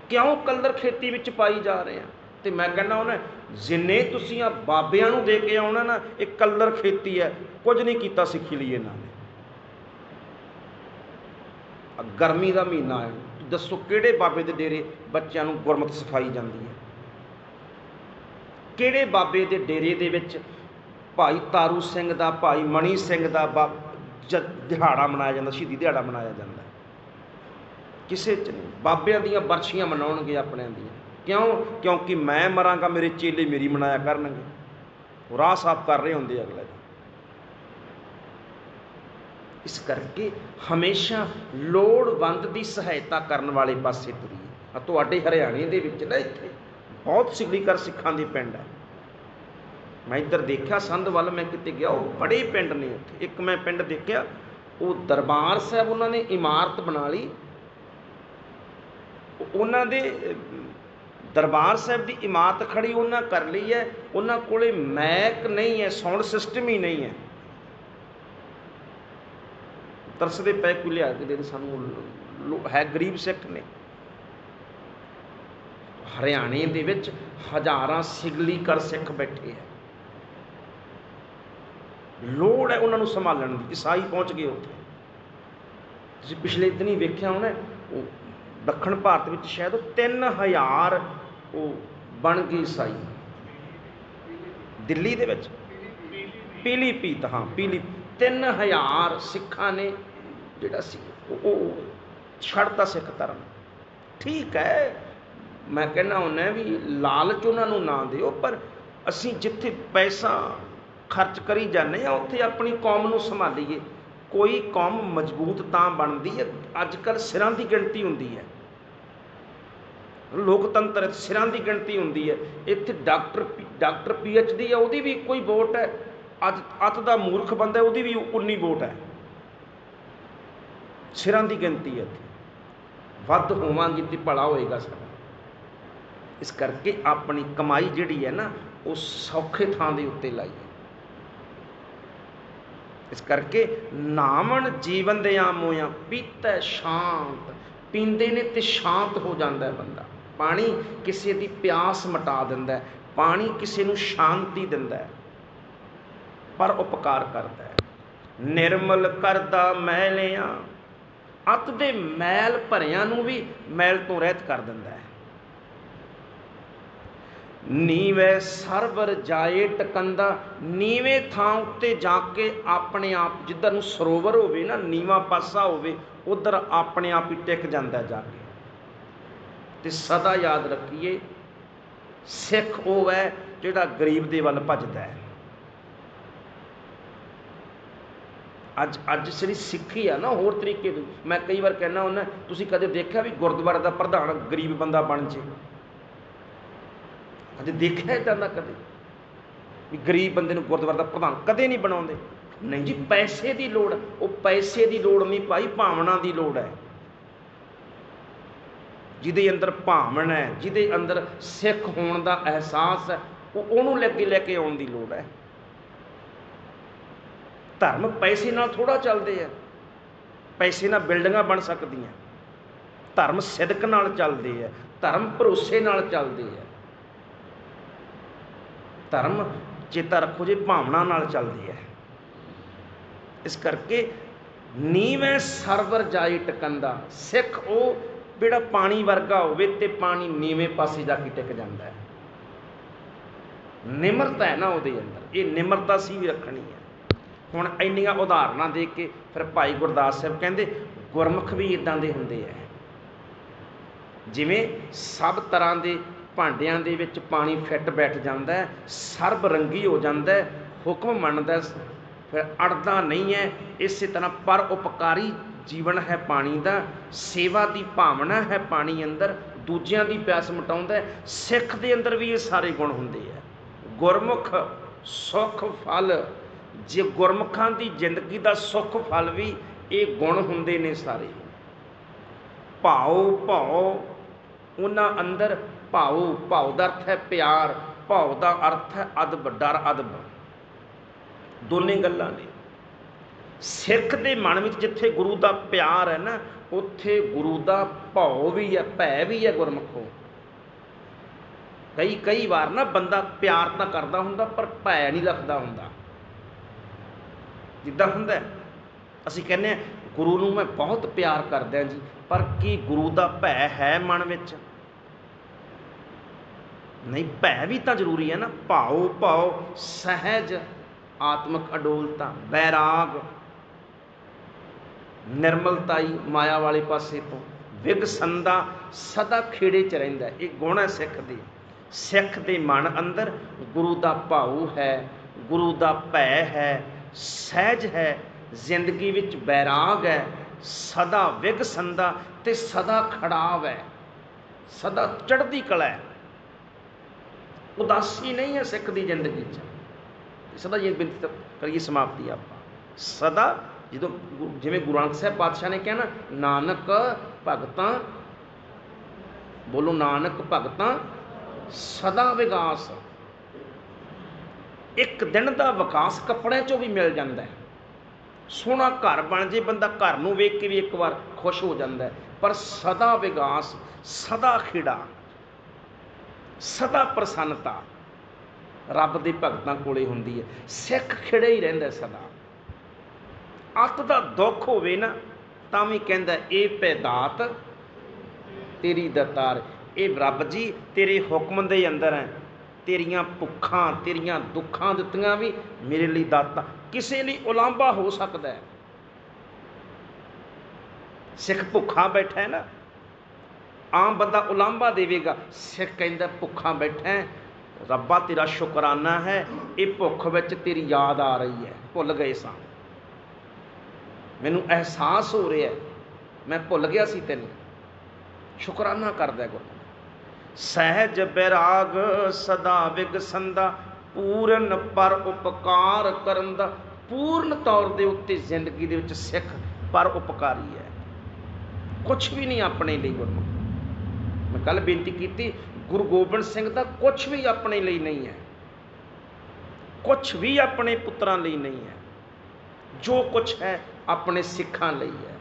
ਕਿਉਂ ਕਲਰ ਖੇਤੀ ਵਿੱਚ ਪਾਈ ਜਾ ਰਹੇ ਆ? ਤੇ ਮੈਂ ਕਹਿੰਦਾ ਉਹਨੇ, ਜਿੰਨੇ ਤੁਸੀਂ ਆ ਬਾਬਿਆਂ ਨੂੰ ਦੇ ਕੇ ਆਉਣਾ ਨਾ, ਇਹ ਕਲਰ ਖੇਤੀ ਹੈ, ਕੁਝ ਨਹੀਂ ਕੀਤਾ ਸਿੱਖੀ ਲਈ ਇਹਨਾਂ ਨੇ। ਗਰਮੀ ਦਾ ਮਹੀਨਾ ਹੈ, ਦੱਸੋ ਕਿਹੜੇ ਬਾਬੇ ਦੇ ਡੇਰੇ ਬੱਚਿਆਂ ਨੂੰ ਗੁਰਮਤ ਸਿਖਾਈ ਜਾਂਦੀ ਹੈ? ਕਿਹੜੇ ਬਾਬੇ ਦੇ ਡੇਰੇ ਦੇ ਵਿੱਚ ਭਾਈ ਤਾਰੂ ਸਿੰਘ ਦਾ, ਭਾਈ ਮਣੀ ਸਿੰਘ ਦਾ ਬਾ ਜ- ਦਿਹਾੜਾ ਮਨਾਇਆ ਜਾਂਦਾ, ਸ਼ਹੀਦੀ ਦਿਹਾੜਾ ਮਨਾਇਆ ਜਾਂਦਾ। ਕਿਸੇ ਚ ਨਹੀਂ। ਬਾਬਿਆਂ ਦੀਆਂ ਬਰਸ਼ੀਆਂ ਮਨਾਉਣਗੇ ਆਪਣਿਆਂ ਦੀਆਂ। ਕਿਉਂ? ਕਿਉਂਕਿ ਮੈਂ ਮਰਾਂਗਾ, ਮੇਰੇ ਚੇਲੇ ਮੇਰੀ ਮਨਾਇਆ ਕਰਨਗੇ। ਰਾਹ ਸਾਫ਼ ਕਰ ਰਹੇ ਹੁੰਦੇ ਅਗਲੇ ਦਿਨ। ਇਸ ਕਰਕੇ ਹਮੇਸ਼ਾ ਲੋੜਵੰਦ ਦੀ ਸਹਾਇਤਾ ਕਰਨ ਵਾਲੇ ਪਾਸੇ ਤੁਰੀਏ। ਆ ਤੁਹਾਡੇ ਹਰਿਆਣੇ ਦੇ ਵਿੱਚ ਨਾ ਇੱਥੇ ਬਹੁਤ ਸਿਗਲੀਕਰ ਸਿੱਖਾਂ ਦੇ ਪਿੰਡ ਹੈ ਮੈਂ ਇੱਧਰ ਦੇਖਿਆ, ਸੰਧ ਵੱਲ ਮੈਂ ਕਿਤੇ ਗਿਆ, ਉਹ ਬੜੇ ਪਿੰਡ ਨੇ ਉੱਥੇ। ਇੱਕ ਮੈਂ ਪਿੰਡ ਦੇਖਿਆ, ਉਹ ਦਰਬਾਰ ਸਾਹਿਬ ਉਹਨਾਂ ਨੇ ਇਮਾਰਤ ਬਣਾ ਲਈ। ਉਹਨਾਂ ਦੇ, ਦਰਬਾਰ ਸਾਹਿਬ ਦੀ ਇਮਾਰਤ ਖੜੀ ਉਹਨਾਂ ਕਰ ਲਈ ਹੈ। ਉਹਨਾਂ ਕੋਲੇ ਮੈਕ ਨਹੀਂ ਹੈ, ਸਾਊਂਡ ਸਿਸਟਮ ਹੀ ਨਹੀਂ ਹੈ। ਤਰਸਦੇ ਪੈ ਕੋਈ ਲਿਆ ਕੇ ਦੇ ਸਾਨੂੰ ਹੈ ਗਰੀਬ ਸਿੱਖ ਨੇ। ਹਰਿਆਣੇ ਦੇ ਵਿੱਚ ਹਜ਼ਾਰਾਂ ਸਿਗਲੀਕਰ ਸਿੱਖ ਬੈਠੇ ਹੈ। ਲੋੜ ਹੈ ਉਹਨਾਂ ਨੂੰ ਸੰਭਾਲਣ ਦੀ। ਈਸਾਈ ਪਹੁੰਚ ਗਏ ਉੱਥੇ। ਤੁਸੀਂ ਪਿਛਲੇ ਦਿਨ ਹੀ ਵੇਖਿਆ ਹੋਣਾ, ਉਹ ਦੱਖਣ ਭਾਰਤ ਵਿੱਚ ਸ਼ਾਇਦ 3000 ਉਹ ਬਣ ਗਏ ਈਸਾਈ। ਦਿੱਲੀ ਦੇ ਵਿੱਚ? ਪੀਲੀ ਪੀਲੀਪੀਤ ਹਾਂ, ਪੀਲੀ। 3000 ਸਿੱਖਾਂ ਨੇ ਜਿਹੜਾ ਸੀ, ਉਹ- ਉਹ ਛੱਡਤਾ ਸਿੱਖ ਧਰਮ। ਠੀਕ ਹੈ, ਮੈਂ ਕਹਿੰਦਾ ਹੁੰਦਾ ਵੀ ਲਾਲਚ ਉਹਨਾਂ ਨੂੰ ਨਾ ਦਿਓ, ਪਰ ਅਸੀਂ ਜਿੱਥੇ ਪੈਸਾ ਖਰਚ ਕਰੀ ਜਾਂਦੇ ਆ, ਉੱਥੇ ਆਪਣੀ ਕੌਮ ਨੂੰ ਸੰਭਾਲੀਏ। ਕੋਈ ਕੌਮ ਮਜ਼ਬੂਤ ਤਾਂ ਬਣਦੀ ਹੈ ਅੱਜ ਕੱਲ ਸਿਰਾਂ ਦੀ ਗਿਣਤੀ ਹੁੰਦੀ ਹੈ। ਲੋਕਤੰਤਰ ਸਿਰਾਂ ਦੀ ਗਿਣਤੀ ਹੁੰਦੀ ਹੈ। ਇੱਥੇ doctor doctor P H D ਹੈ, ਉਹਦੀ ਵੀ ਕੋਈ ਵੋਟ ਹੈ। ਅੱਜ ਅੱਤ ਦਾ ਮੂਰਖ ਬੰਦਾ ਉਹਦੀ ਵੀ 19 ਵੋਟ ਹੈ। ਸਿਰਾਂ ਦੀ ਗਿਣਤੀ ਹੈ ਇੱਥੇ। ਵੱਧ ਹੋਵਾਂਗੇ ਤੇ ਭਲਾ ਹੋਏਗਾ ਸਾਡਾ। ਇਸ ਕਰਕੇ ਆਪਣੀ ਕਮਾਈ ਜਿਹੜੀ ਹੈ ਨਾ, ਉਹ ਸੌਖੇ ਥਾਂ ਦੇ ਉੱਤੇ ਲਾਈਏ ਇਸ ਕਰਕੇ ਨਾਮਣ ਜੀਵਨ ਦੇ ਆਮੋਆਂ ਪੀਤਾ ਸ਼ਾਂਤ, ਪੀਂਦੇ ਨੇ ਤੇ ਸ਼ਾਂਤ ਹੋ ਜਾਂਦਾ ਹੈ ਬੰਦਾ। ਪਾਣੀ ਕਿਸੇ ਦੀ ਪਿਆਸ ਮਿਟਾ ਦਿੰਦਾ ਹੈ, ਪਾਣੀ ਕਿਸੇ ਨੂੰ ਸ਼ਾਂਤੀ ਦਿੰਦਾ ਹੈ, ਪਰ ਉਪਕਾਰ ਕਰਦਾ ਹੈ। ਨਿਰਮਲ ਕਰਦਾ ਮੈਲਿਆਂ ਅਤ ਦੇ ਮੈਲ ਭਰਿਆਂ ਨੂੰ ਵੀ ਮੈਲ ਤੋਂ ਰਹਿਤ ਕਰ ਦਿੰਦਾ ਹੈ। ਨੀਵੇਂ ਸਰਵਰ ਜਾਏ ਟਕੰਦਾ, ਨੀਵੇਂ ਥਾਂ ਉੱਤੇ ਜਾ ਕੇ ਆਪਣੇ ਆਪ, ਜਿੱਧਰ ਨੂੰ ਸਰੋਵਰ ਹੋਵੇ ਨਾ, ਨੀਵਾ ਪਾਸਾ ਹੋਵੇ, ਉਧਰ ਆਪਣੇ ਆਪ ਹੀ ਟਿਕ ਜਾਂਦਾ ਜਾ ਕੇ। ਤੇ ਸਦਾ ਯਾਦ ਰੱਖੀਏ, ਸਿੱਖ ਉਹ ਹੈ ਜਿਹੜਾ ਗਰੀਬ ਦੇ ਵੱਲ ਭੱਜਦਾ ਹੈ। ਅੱਜ ਅੱਜ ਜਿਹੜੀ ਸਿੱਖੀ ਆ ਨਾ, ਹੋਰ ਤਰੀਕੇ ਦੀ ਮੈਂ ਕਈ ਵਾਰ ਕਹਿੰਦਾ ਹੁੰਦਾ, ਤੁਸੀਂ ਕਦੇ ਦੇਖਿਆ ਵੀ ਗੁਰਦੁਆਰੇ ਦਾ ਪ੍ਰਧਾਨ ਗਰੀਬ ਬੰਦਾ ਬਣ ਜੇ? ਕਦੇ ਦੇਖਿਆ ਜਾਂਦਾ ਕਦੇ। ਵੀ ਗਰੀਬ ਬੰਦੇ ਨੂੰ ਗੁਰਦੁਆਰੇ ਦਾ ਪ੍ਰਧਾਨ ਕਦੇ ਨਹੀਂ ਬਣਾਉਂਦੇ। ਨਹੀਂ। ਜੀ ਪੈਸੇ ਦੀ ਲੋੜ ਉਹ ਪੈਸੇ ਦੀ ਲੋੜ ਨਹੀਂ ਭਾਈ ਭਾਵਨਾ ਦੀ ਲੋੜ ਹੈ। ਜਿਹਦੇ ਅੰਦਰ ਭਾਵਨਾ ਹੈ ਜਿਹਦੇ ਅੰਦਰ ਸਿੱਖ ਹੋਣ ਦਾ ਅਹਿਸਾਸ ਹੈ ਉਹ ਉਹਨੂੰ ਲੈ ਕੇ ਲੈ ਕੇ ਆਉਣ ਦੀ ਲੋੜ ਹੈ। ਧਰਮ ਪੈਸੇ ਨਾਲ ਥੋੜਾ ਚੱਲਦੇ ਆ। ਪੈਸੇ ਨਾਲ ਬਿਲਡਿੰਗਾਂ ਬਣ ਸਕਦੀਆਂ। ਧਰਮ ਸਿਦਕ ਨਾਲ ਚੱਲਦੇ ਆ। ਧਰਮ ਭਰੋਸੇ ਨਾਲ ਚੱਲਦੇ ਆ। ਧਰਮ ਚੇਤਾ ਰੱਖੋ ਜੇ ਭਾਵਨਾ ਨਾਲ ਚੱਲਦੀ ਹੈ। ਇਸ ਕਰਕੇ ਨੀਵੇਂ ਸਰਵਰ ਜਾਈ ਟਕੰਦਾ ਸਿੱਖ ਉਹ ਬੇੜਾ ਪਾਣੀ ਵਰਗਾ ਹੋਵੇ ਤੇ ਪਾਣੀ ਨੀਵੇਂ ਪਾਸੇ ਜਾ ਕੇ ਟਿਕ ਜਾਂਦਾ ਹੈ। ਨਿਮਰਤਾ ਹੈ ਨਾ ਉਹਦੇ ਅੰਦਰ। ਇਹ ਨਿਮਰਤਾ ਸੀ ਵੀ ਰੱਖਣੀ ਹੈ। ਹੁਣ ਇੰਨੀਆਂ ਉਦਾਹਰਨਾਂ ਦੇ ਕੇ ਫਿਰ ਭਾਈ ਗੁਰਦਾਸ ਸਾਹਿਬ ਕਹਿੰਦੇ, ਗੁਰਮੁਖ ਵੀ ਇਦਾਂ ਦੇ ਹੁੰਦੇ ਆ ਜਿਵੇਂ ਸਭ ਤਰ੍ਹਾਂ ਦੇ ਭਾਂਡਿਆਂ ਦੇ ਵਿੱਚ ਪਾਣੀ ਫਿੱਟ ਬੈਠ ਜਾਂਦਾ ਹੈ ਸਰਬ ਰੰਗੀ ਹੋ ਜਾਂਦਾ ਹੈ ਹੁਕਮ ਮੰਨਦਾ ਹੈ, ਫਿਰ ਅੜਦਾ ਨਹੀਂ ਹੈ। ਇਸੇ ਤਰ੍ਹਾਂ ਪਰ ਉਪਕਾਰੀ ਜੀਵਨ ਹੈ ਪਾਣੀ ਦਾ ਸੇਵਾ ਦੀ ਭਾਵਨਾ ਹੈ ਪਾਣੀ ਅੰਦਰ ਦੂਜਿਆਂ ਦੀ ਪਿਆਸ ਮਿਟਾਉਂਦਾ ਹੈ ਸਿੱਖ ਦੇ ਅੰਦਰ ਵੀ ਇਹ ਸਾਰੇ ਗੁਣ ਹੁੰਦੇ ਆ। ਗੁਰਮੁਖ ਸੁਖ ਫਲ ਜੇ ਗੁਰਮੁਖਾਂ ਦੀ ਜ਼ਿੰਦਗੀ ਦਾ ਸੁਖ ਫਲ ਵੀ ਇਹ ਗੁਣ ਹੁੰਦੇ ਨੇ ਸਾਰੇ। ਭਾਉ ਭਾਉ ਉਹਨਾਂ ਅੰਦਰ ਭਾਉ ਭਾਉ ਦਾ ਅਰਥ ਹੈ ਪਿਆਰ, ਭਾਉ ਦਾ ਅਰਥ ਹੈ ਅਦਬ, ਡਰ, ਅਦਬ। ਦੋਨੇ ਗੱਲਾਂ ਨੇ। ਸਿੱਖ ਦੇ ਮਨ ਵਿੱਚ ਜਿੱਥੇ ਗੁਰੂ ਦਾ ਪਿਆਰ ਹੈ ਨਾ, ਉੱਥੇ ਗੁਰੂ ਦਾ ਭਾਉ ਵੀ ਹੈ, ਭੈ ਵੀ ਹੈ ਗੁਰਮੁਖੋ। ਕਈ ਕਈ ਵਾਰ ਨਾ ਬੰਦਾ ਪਿਆਰ ਤਾਂ ਕਰਦਾ ਹੁੰਦਾ, ਪਰ ਭੈ ਨਹੀਂ ਰੱਖਦਾ ਹੁੰਦਾ। ਜਿੱਦਾਂ ਹੁੰਦਾ ਅਸੀਂ ਕਹਿੰਦੇ ਹਾਂ, ਗੁਰੂ ਨੂੰ ਮੈਂ ਬਹੁਤ ਪਿਆਰ ਕਰਦਾ ਜੀ, ਪਰ ਕੀ ਗੁਰੂ ਦਾ ਭੈ ਹੈ ਮਨ ਵਿੱਚ? ਨਹੀਂ, ਭੈ ਵੀ ਤਾਂ ਜ਼ਰੂਰੀ ਹੈ ਨਾ। ਭਾਉ ਭਾਉ ਸਹਿਜ, ਆਤਮਿਕ ਅਡੋਲਤਾ ਬੈਰਾਗ ਨਿਰਮਲਤਾਈ ਮਾਇਆ ਵਾਲੇ ਪਾਸੇ ਤੋਂ ਵਿਗਸੰਦਾ ਸਦਾ ਖੇੜੇ ਚ ਰਹਿੰਦਾ ਇਹ ਗੁਣ ਹੈ ਸਿੱਖ ਦੇ। ਸਿੱਖ ਦੇ ਮਨ ਅੰਦਰ ਗੁਰੂ ਦਾ ਭਾਉ ਹੈ, ਗੁਰੂ ਦਾ ਭੈ ਹੈ, ਸਹਿਜ ਹੈ, ਜ਼ਿੰਦਗੀ ਵਿੱਚ ਬੈਰਾਗ ਹੈ, ਸਦਾ ਵਿਗਸੰਦਾ ਤੇ ਸਦਾ ਖੜਾਵ ਹੈ, ਸਦਾ ਚੜ੍ਹਦੀ ਕਲਾ ਹੈ। ਉਦਾਸੀ ਨਹੀਂ ਹੈ ਸਿੱਖ ਦੀ ਜ਼ਿੰਦਗੀ 'ਚ। ਸਦਾ ਇਹ ਬੇਨਤੀ ਕਰੀਏ ਸਮਾਪਤੀ ਆਪਾਂ। ਸਦਾ ਜਦੋਂ ਗੁ- ਜਿਵੇਂ ਗੁਰੂ ਨਾਨਕ ਸਾਹਿਬ ਪਾਤਸ਼ਾਹ ਨੇ ਕਿਹਾ ਨਾ, ਨਾਨਕ ਭਗਤਾਂ, ਬੋਲੋ ਨਾਨਕ ਭਗਤਾਂ, ਸਦਾ ਵਿਗਾਸ। ਇੱਕ ਦਿਨ ਦਾ ਵਿਕਾਸ ਕੱਪੜਿਆਂ 'ਚੋਂ ਵੀ ਮਿਲ ਜਾਂਦਾ ਹੈ। ਸੋਹਣਾ ਘਰ ਬਣ ਜੇ, ਬੰਦਾ ਘਰ ਨੂੰ ਵੇਖ ਕੇ ਵੀ ਇੱਕ ਵਾਰ ਖੁਸ਼ ਹੋ ਜਾਂਦਾ ਪਰ ਸਦਾ ਵਿਗਾਸ, ਸਦਾ ਖਿੜਾ। ਸਦਾ ਪ੍ਰਸੰਨਤਾ। ਰੱਬ ਦੇ ਭਗਤਾਂ ਕੋਲੇ ਹੁੰਦੀ ਹੈ। ਸਿੱਖ ਖਿੜੇ ਹੀ ਰਹਿੰਦਾ ਸਦਾ। ਅੱਤ ਦਾ ਦੁੱਖ ਹੋਵੇ ਨਾ, ਤਾਂ ਵੀ ਕਹਿੰਦਾ, ਇਹ ਪੈਦਾਤ ਤੇਰੀ ਦਤਾਰ ਇਹ ਰੱਬ ਜੀ, ਤੇਰੇ ਹੁਕਮ ਦੇ ਅੰਦਰ ਹੈ। ਤੇਰੀਆਂ ਭੁੱਖਾਂ, ਤੇਰੀਆਂ ਦੁੱਖਾਂ ਦਿੱਤੀਆਂ ਵੀ ਮੇਰੇ ਲਈ ਦਾਤਾ ਕਿਸੇ ਲਈ ਉਲਾਂਭਾ ਹੋ ਸਕਦਾ ਹੈ। ਸਿੱਖ ਭੁੱਖਾ ਬੈਠਾ ਹੈ ਨਾ ਆਮ ਬੰਦਾ ਉਲਾਂਭਾ ਦੇਵੇਗਾ। ਸਿੱਖ ਕਹਿੰਦਾ, ਭੁੱਖਾ ਬੈਠਾ ਰੱਬਾ ਤੇਰਾ ਸ਼ੁਕਰਾਨਾ ਹੈ। ਇਹ ਭੁੱਖ ਵਿੱਚ ਤੇਰੀ ਯਾਦ ਆ ਰਹੀ ਹੈ। ਭੁੱਲ ਗਏ ਸਾਂ। ਮੈਨੂੰ ਅਹਿਸਾਸ ਹੋ ਰਿਹਾ ਮੈਂ ਭੁੱਲ ਗਿਆ ਸੀ ਤੈਨੂੰ। ਸ਼ੁਕਰਾਨਾ ਕਰਦਾ ਗੁਰੂ ਸਹਿਜ ਬਿਰਾਗ ਸਦਾ ਵਿਗਸੰਦਾ, ਪੂਰਨ ਪਰ ਉਪਕਾਰ ਕਰਨ ਦਾ ਪੂਰਨ ਤੌਰ ਦੇ ਉੱਤੇ ਜ਼ਿੰਦਗੀ ਦੇ ਵਿੱਚ ਸਿੱਖ ਪਰ ਉਪਕਾਰੀ ਹੈ। ਕੁਝ ਵੀ ਨਹੀਂ ਆਪਣੇ ਲਈ ਗੁਰਮੁਖ। ਮੈਂ ਕੱਲ ਬੇਨਤੀ ਕੀਤੀ, ਗੁਰੂ ਗੋਬਿੰਦ ਸਿੰਘ ਦਾ ਕੁਝ ਵੀ ਆਪਣੇ ਲਈ ਨਹੀਂ ਹੈ। ਕੁਝ ਵੀ ਆਪਣੇ ਪੁੱਤਰਾਂ ਲਈ ਨਹੀਂ ਹੈ। ਜੋ ਕੁਝ ਹੈ, ਆਪਣੇ ਸਿੱਖਾਂ ਲਈ ਹੈ।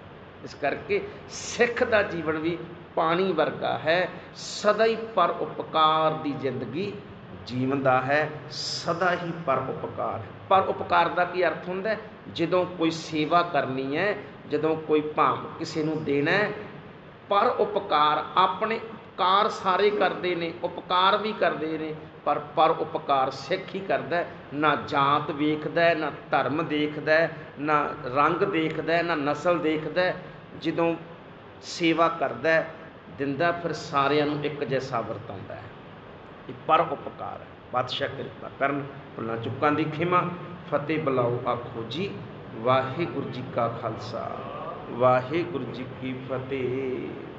ਇਸ ਕਰਕੇ ਸਿੱਖ ਦਾ ਜੀਵਨ ਵੀ ਪਾਣੀ ਵਰਗਾ ਹੈ। ਸਦਾ ਹੀ ਪਰ ਉਪਕਾਰ ਦੀ ਜ਼ਿੰਦਗੀ ਜੀਵਨ ਹੈ। ਸਦਾ ਹੀ ਪਰ ਉਪਕਾਰ ਪਰ ਉਪਕਾਰ ਦਾ ਕੀ ਅਰਥ ਹੁੰਦਾ ਜਦੋਂ ਕੋਈ ਸੇਵਾ ਕਰਨੀ ਹੈ, ਜਦੋਂ ਕੋਈ ਭਾਵ ਕਿਸੇ ਨੂੰ ਦੇਣਾ ਹੈ, ਪਰ ਉਪਕਾਰ ਆਪਣੇ ਉਪਕਾਰ ਸਾਰੇ ਕਰਦੇ ਨੇ, ਉਪਕਾਰ ਵੀ ਕਰਦੇ ਨੇ, ਪਰ ਪਰ ਉਪਕਾਰ ਸਿੱਖ ਹੀ ਕਰਦਾ ਨਾ ਜਾਤ ਵੇਖਦਾ ਨਾ ਧਰਮ ਦੇਖਦਾ ਨਾ ਰੰਗ ਦੇਖਦਾ ਨਾ ਨਸਲ ਦੇਖਦਾ ਜਦੋਂ ਸੇਵਾ ਕਰਦਾ ਦਿੰਦਾ ਫਿਰ ਸਾਰਿਆਂ ਨੂੰ ਇੱਕ ਜੈਸਾ ਵਰਤਾਉਂਦਾ ਹੈ। ਇਹ ਪਰ ਉਪਕਾਰ ਹੈ। ਬਾਦਸ਼ਾਹ ਕਿਰਪਾ ਕਰਨ, ਭੁੱਲਾਂ ਚੁੱਕਾਂ ਦੀ ਖਿਮਾ, ਫਤਿਹ ਬੁਲਾਓ ਆਖੋ ਜੀ, ਵਾਹਿਗੁਰੂ ਜੀ ਕਾ ਖਾਲਸਾ, ਵਾਹਿਗੁਰੂ ਜੀ ਕੀ ਫਤਿਹ।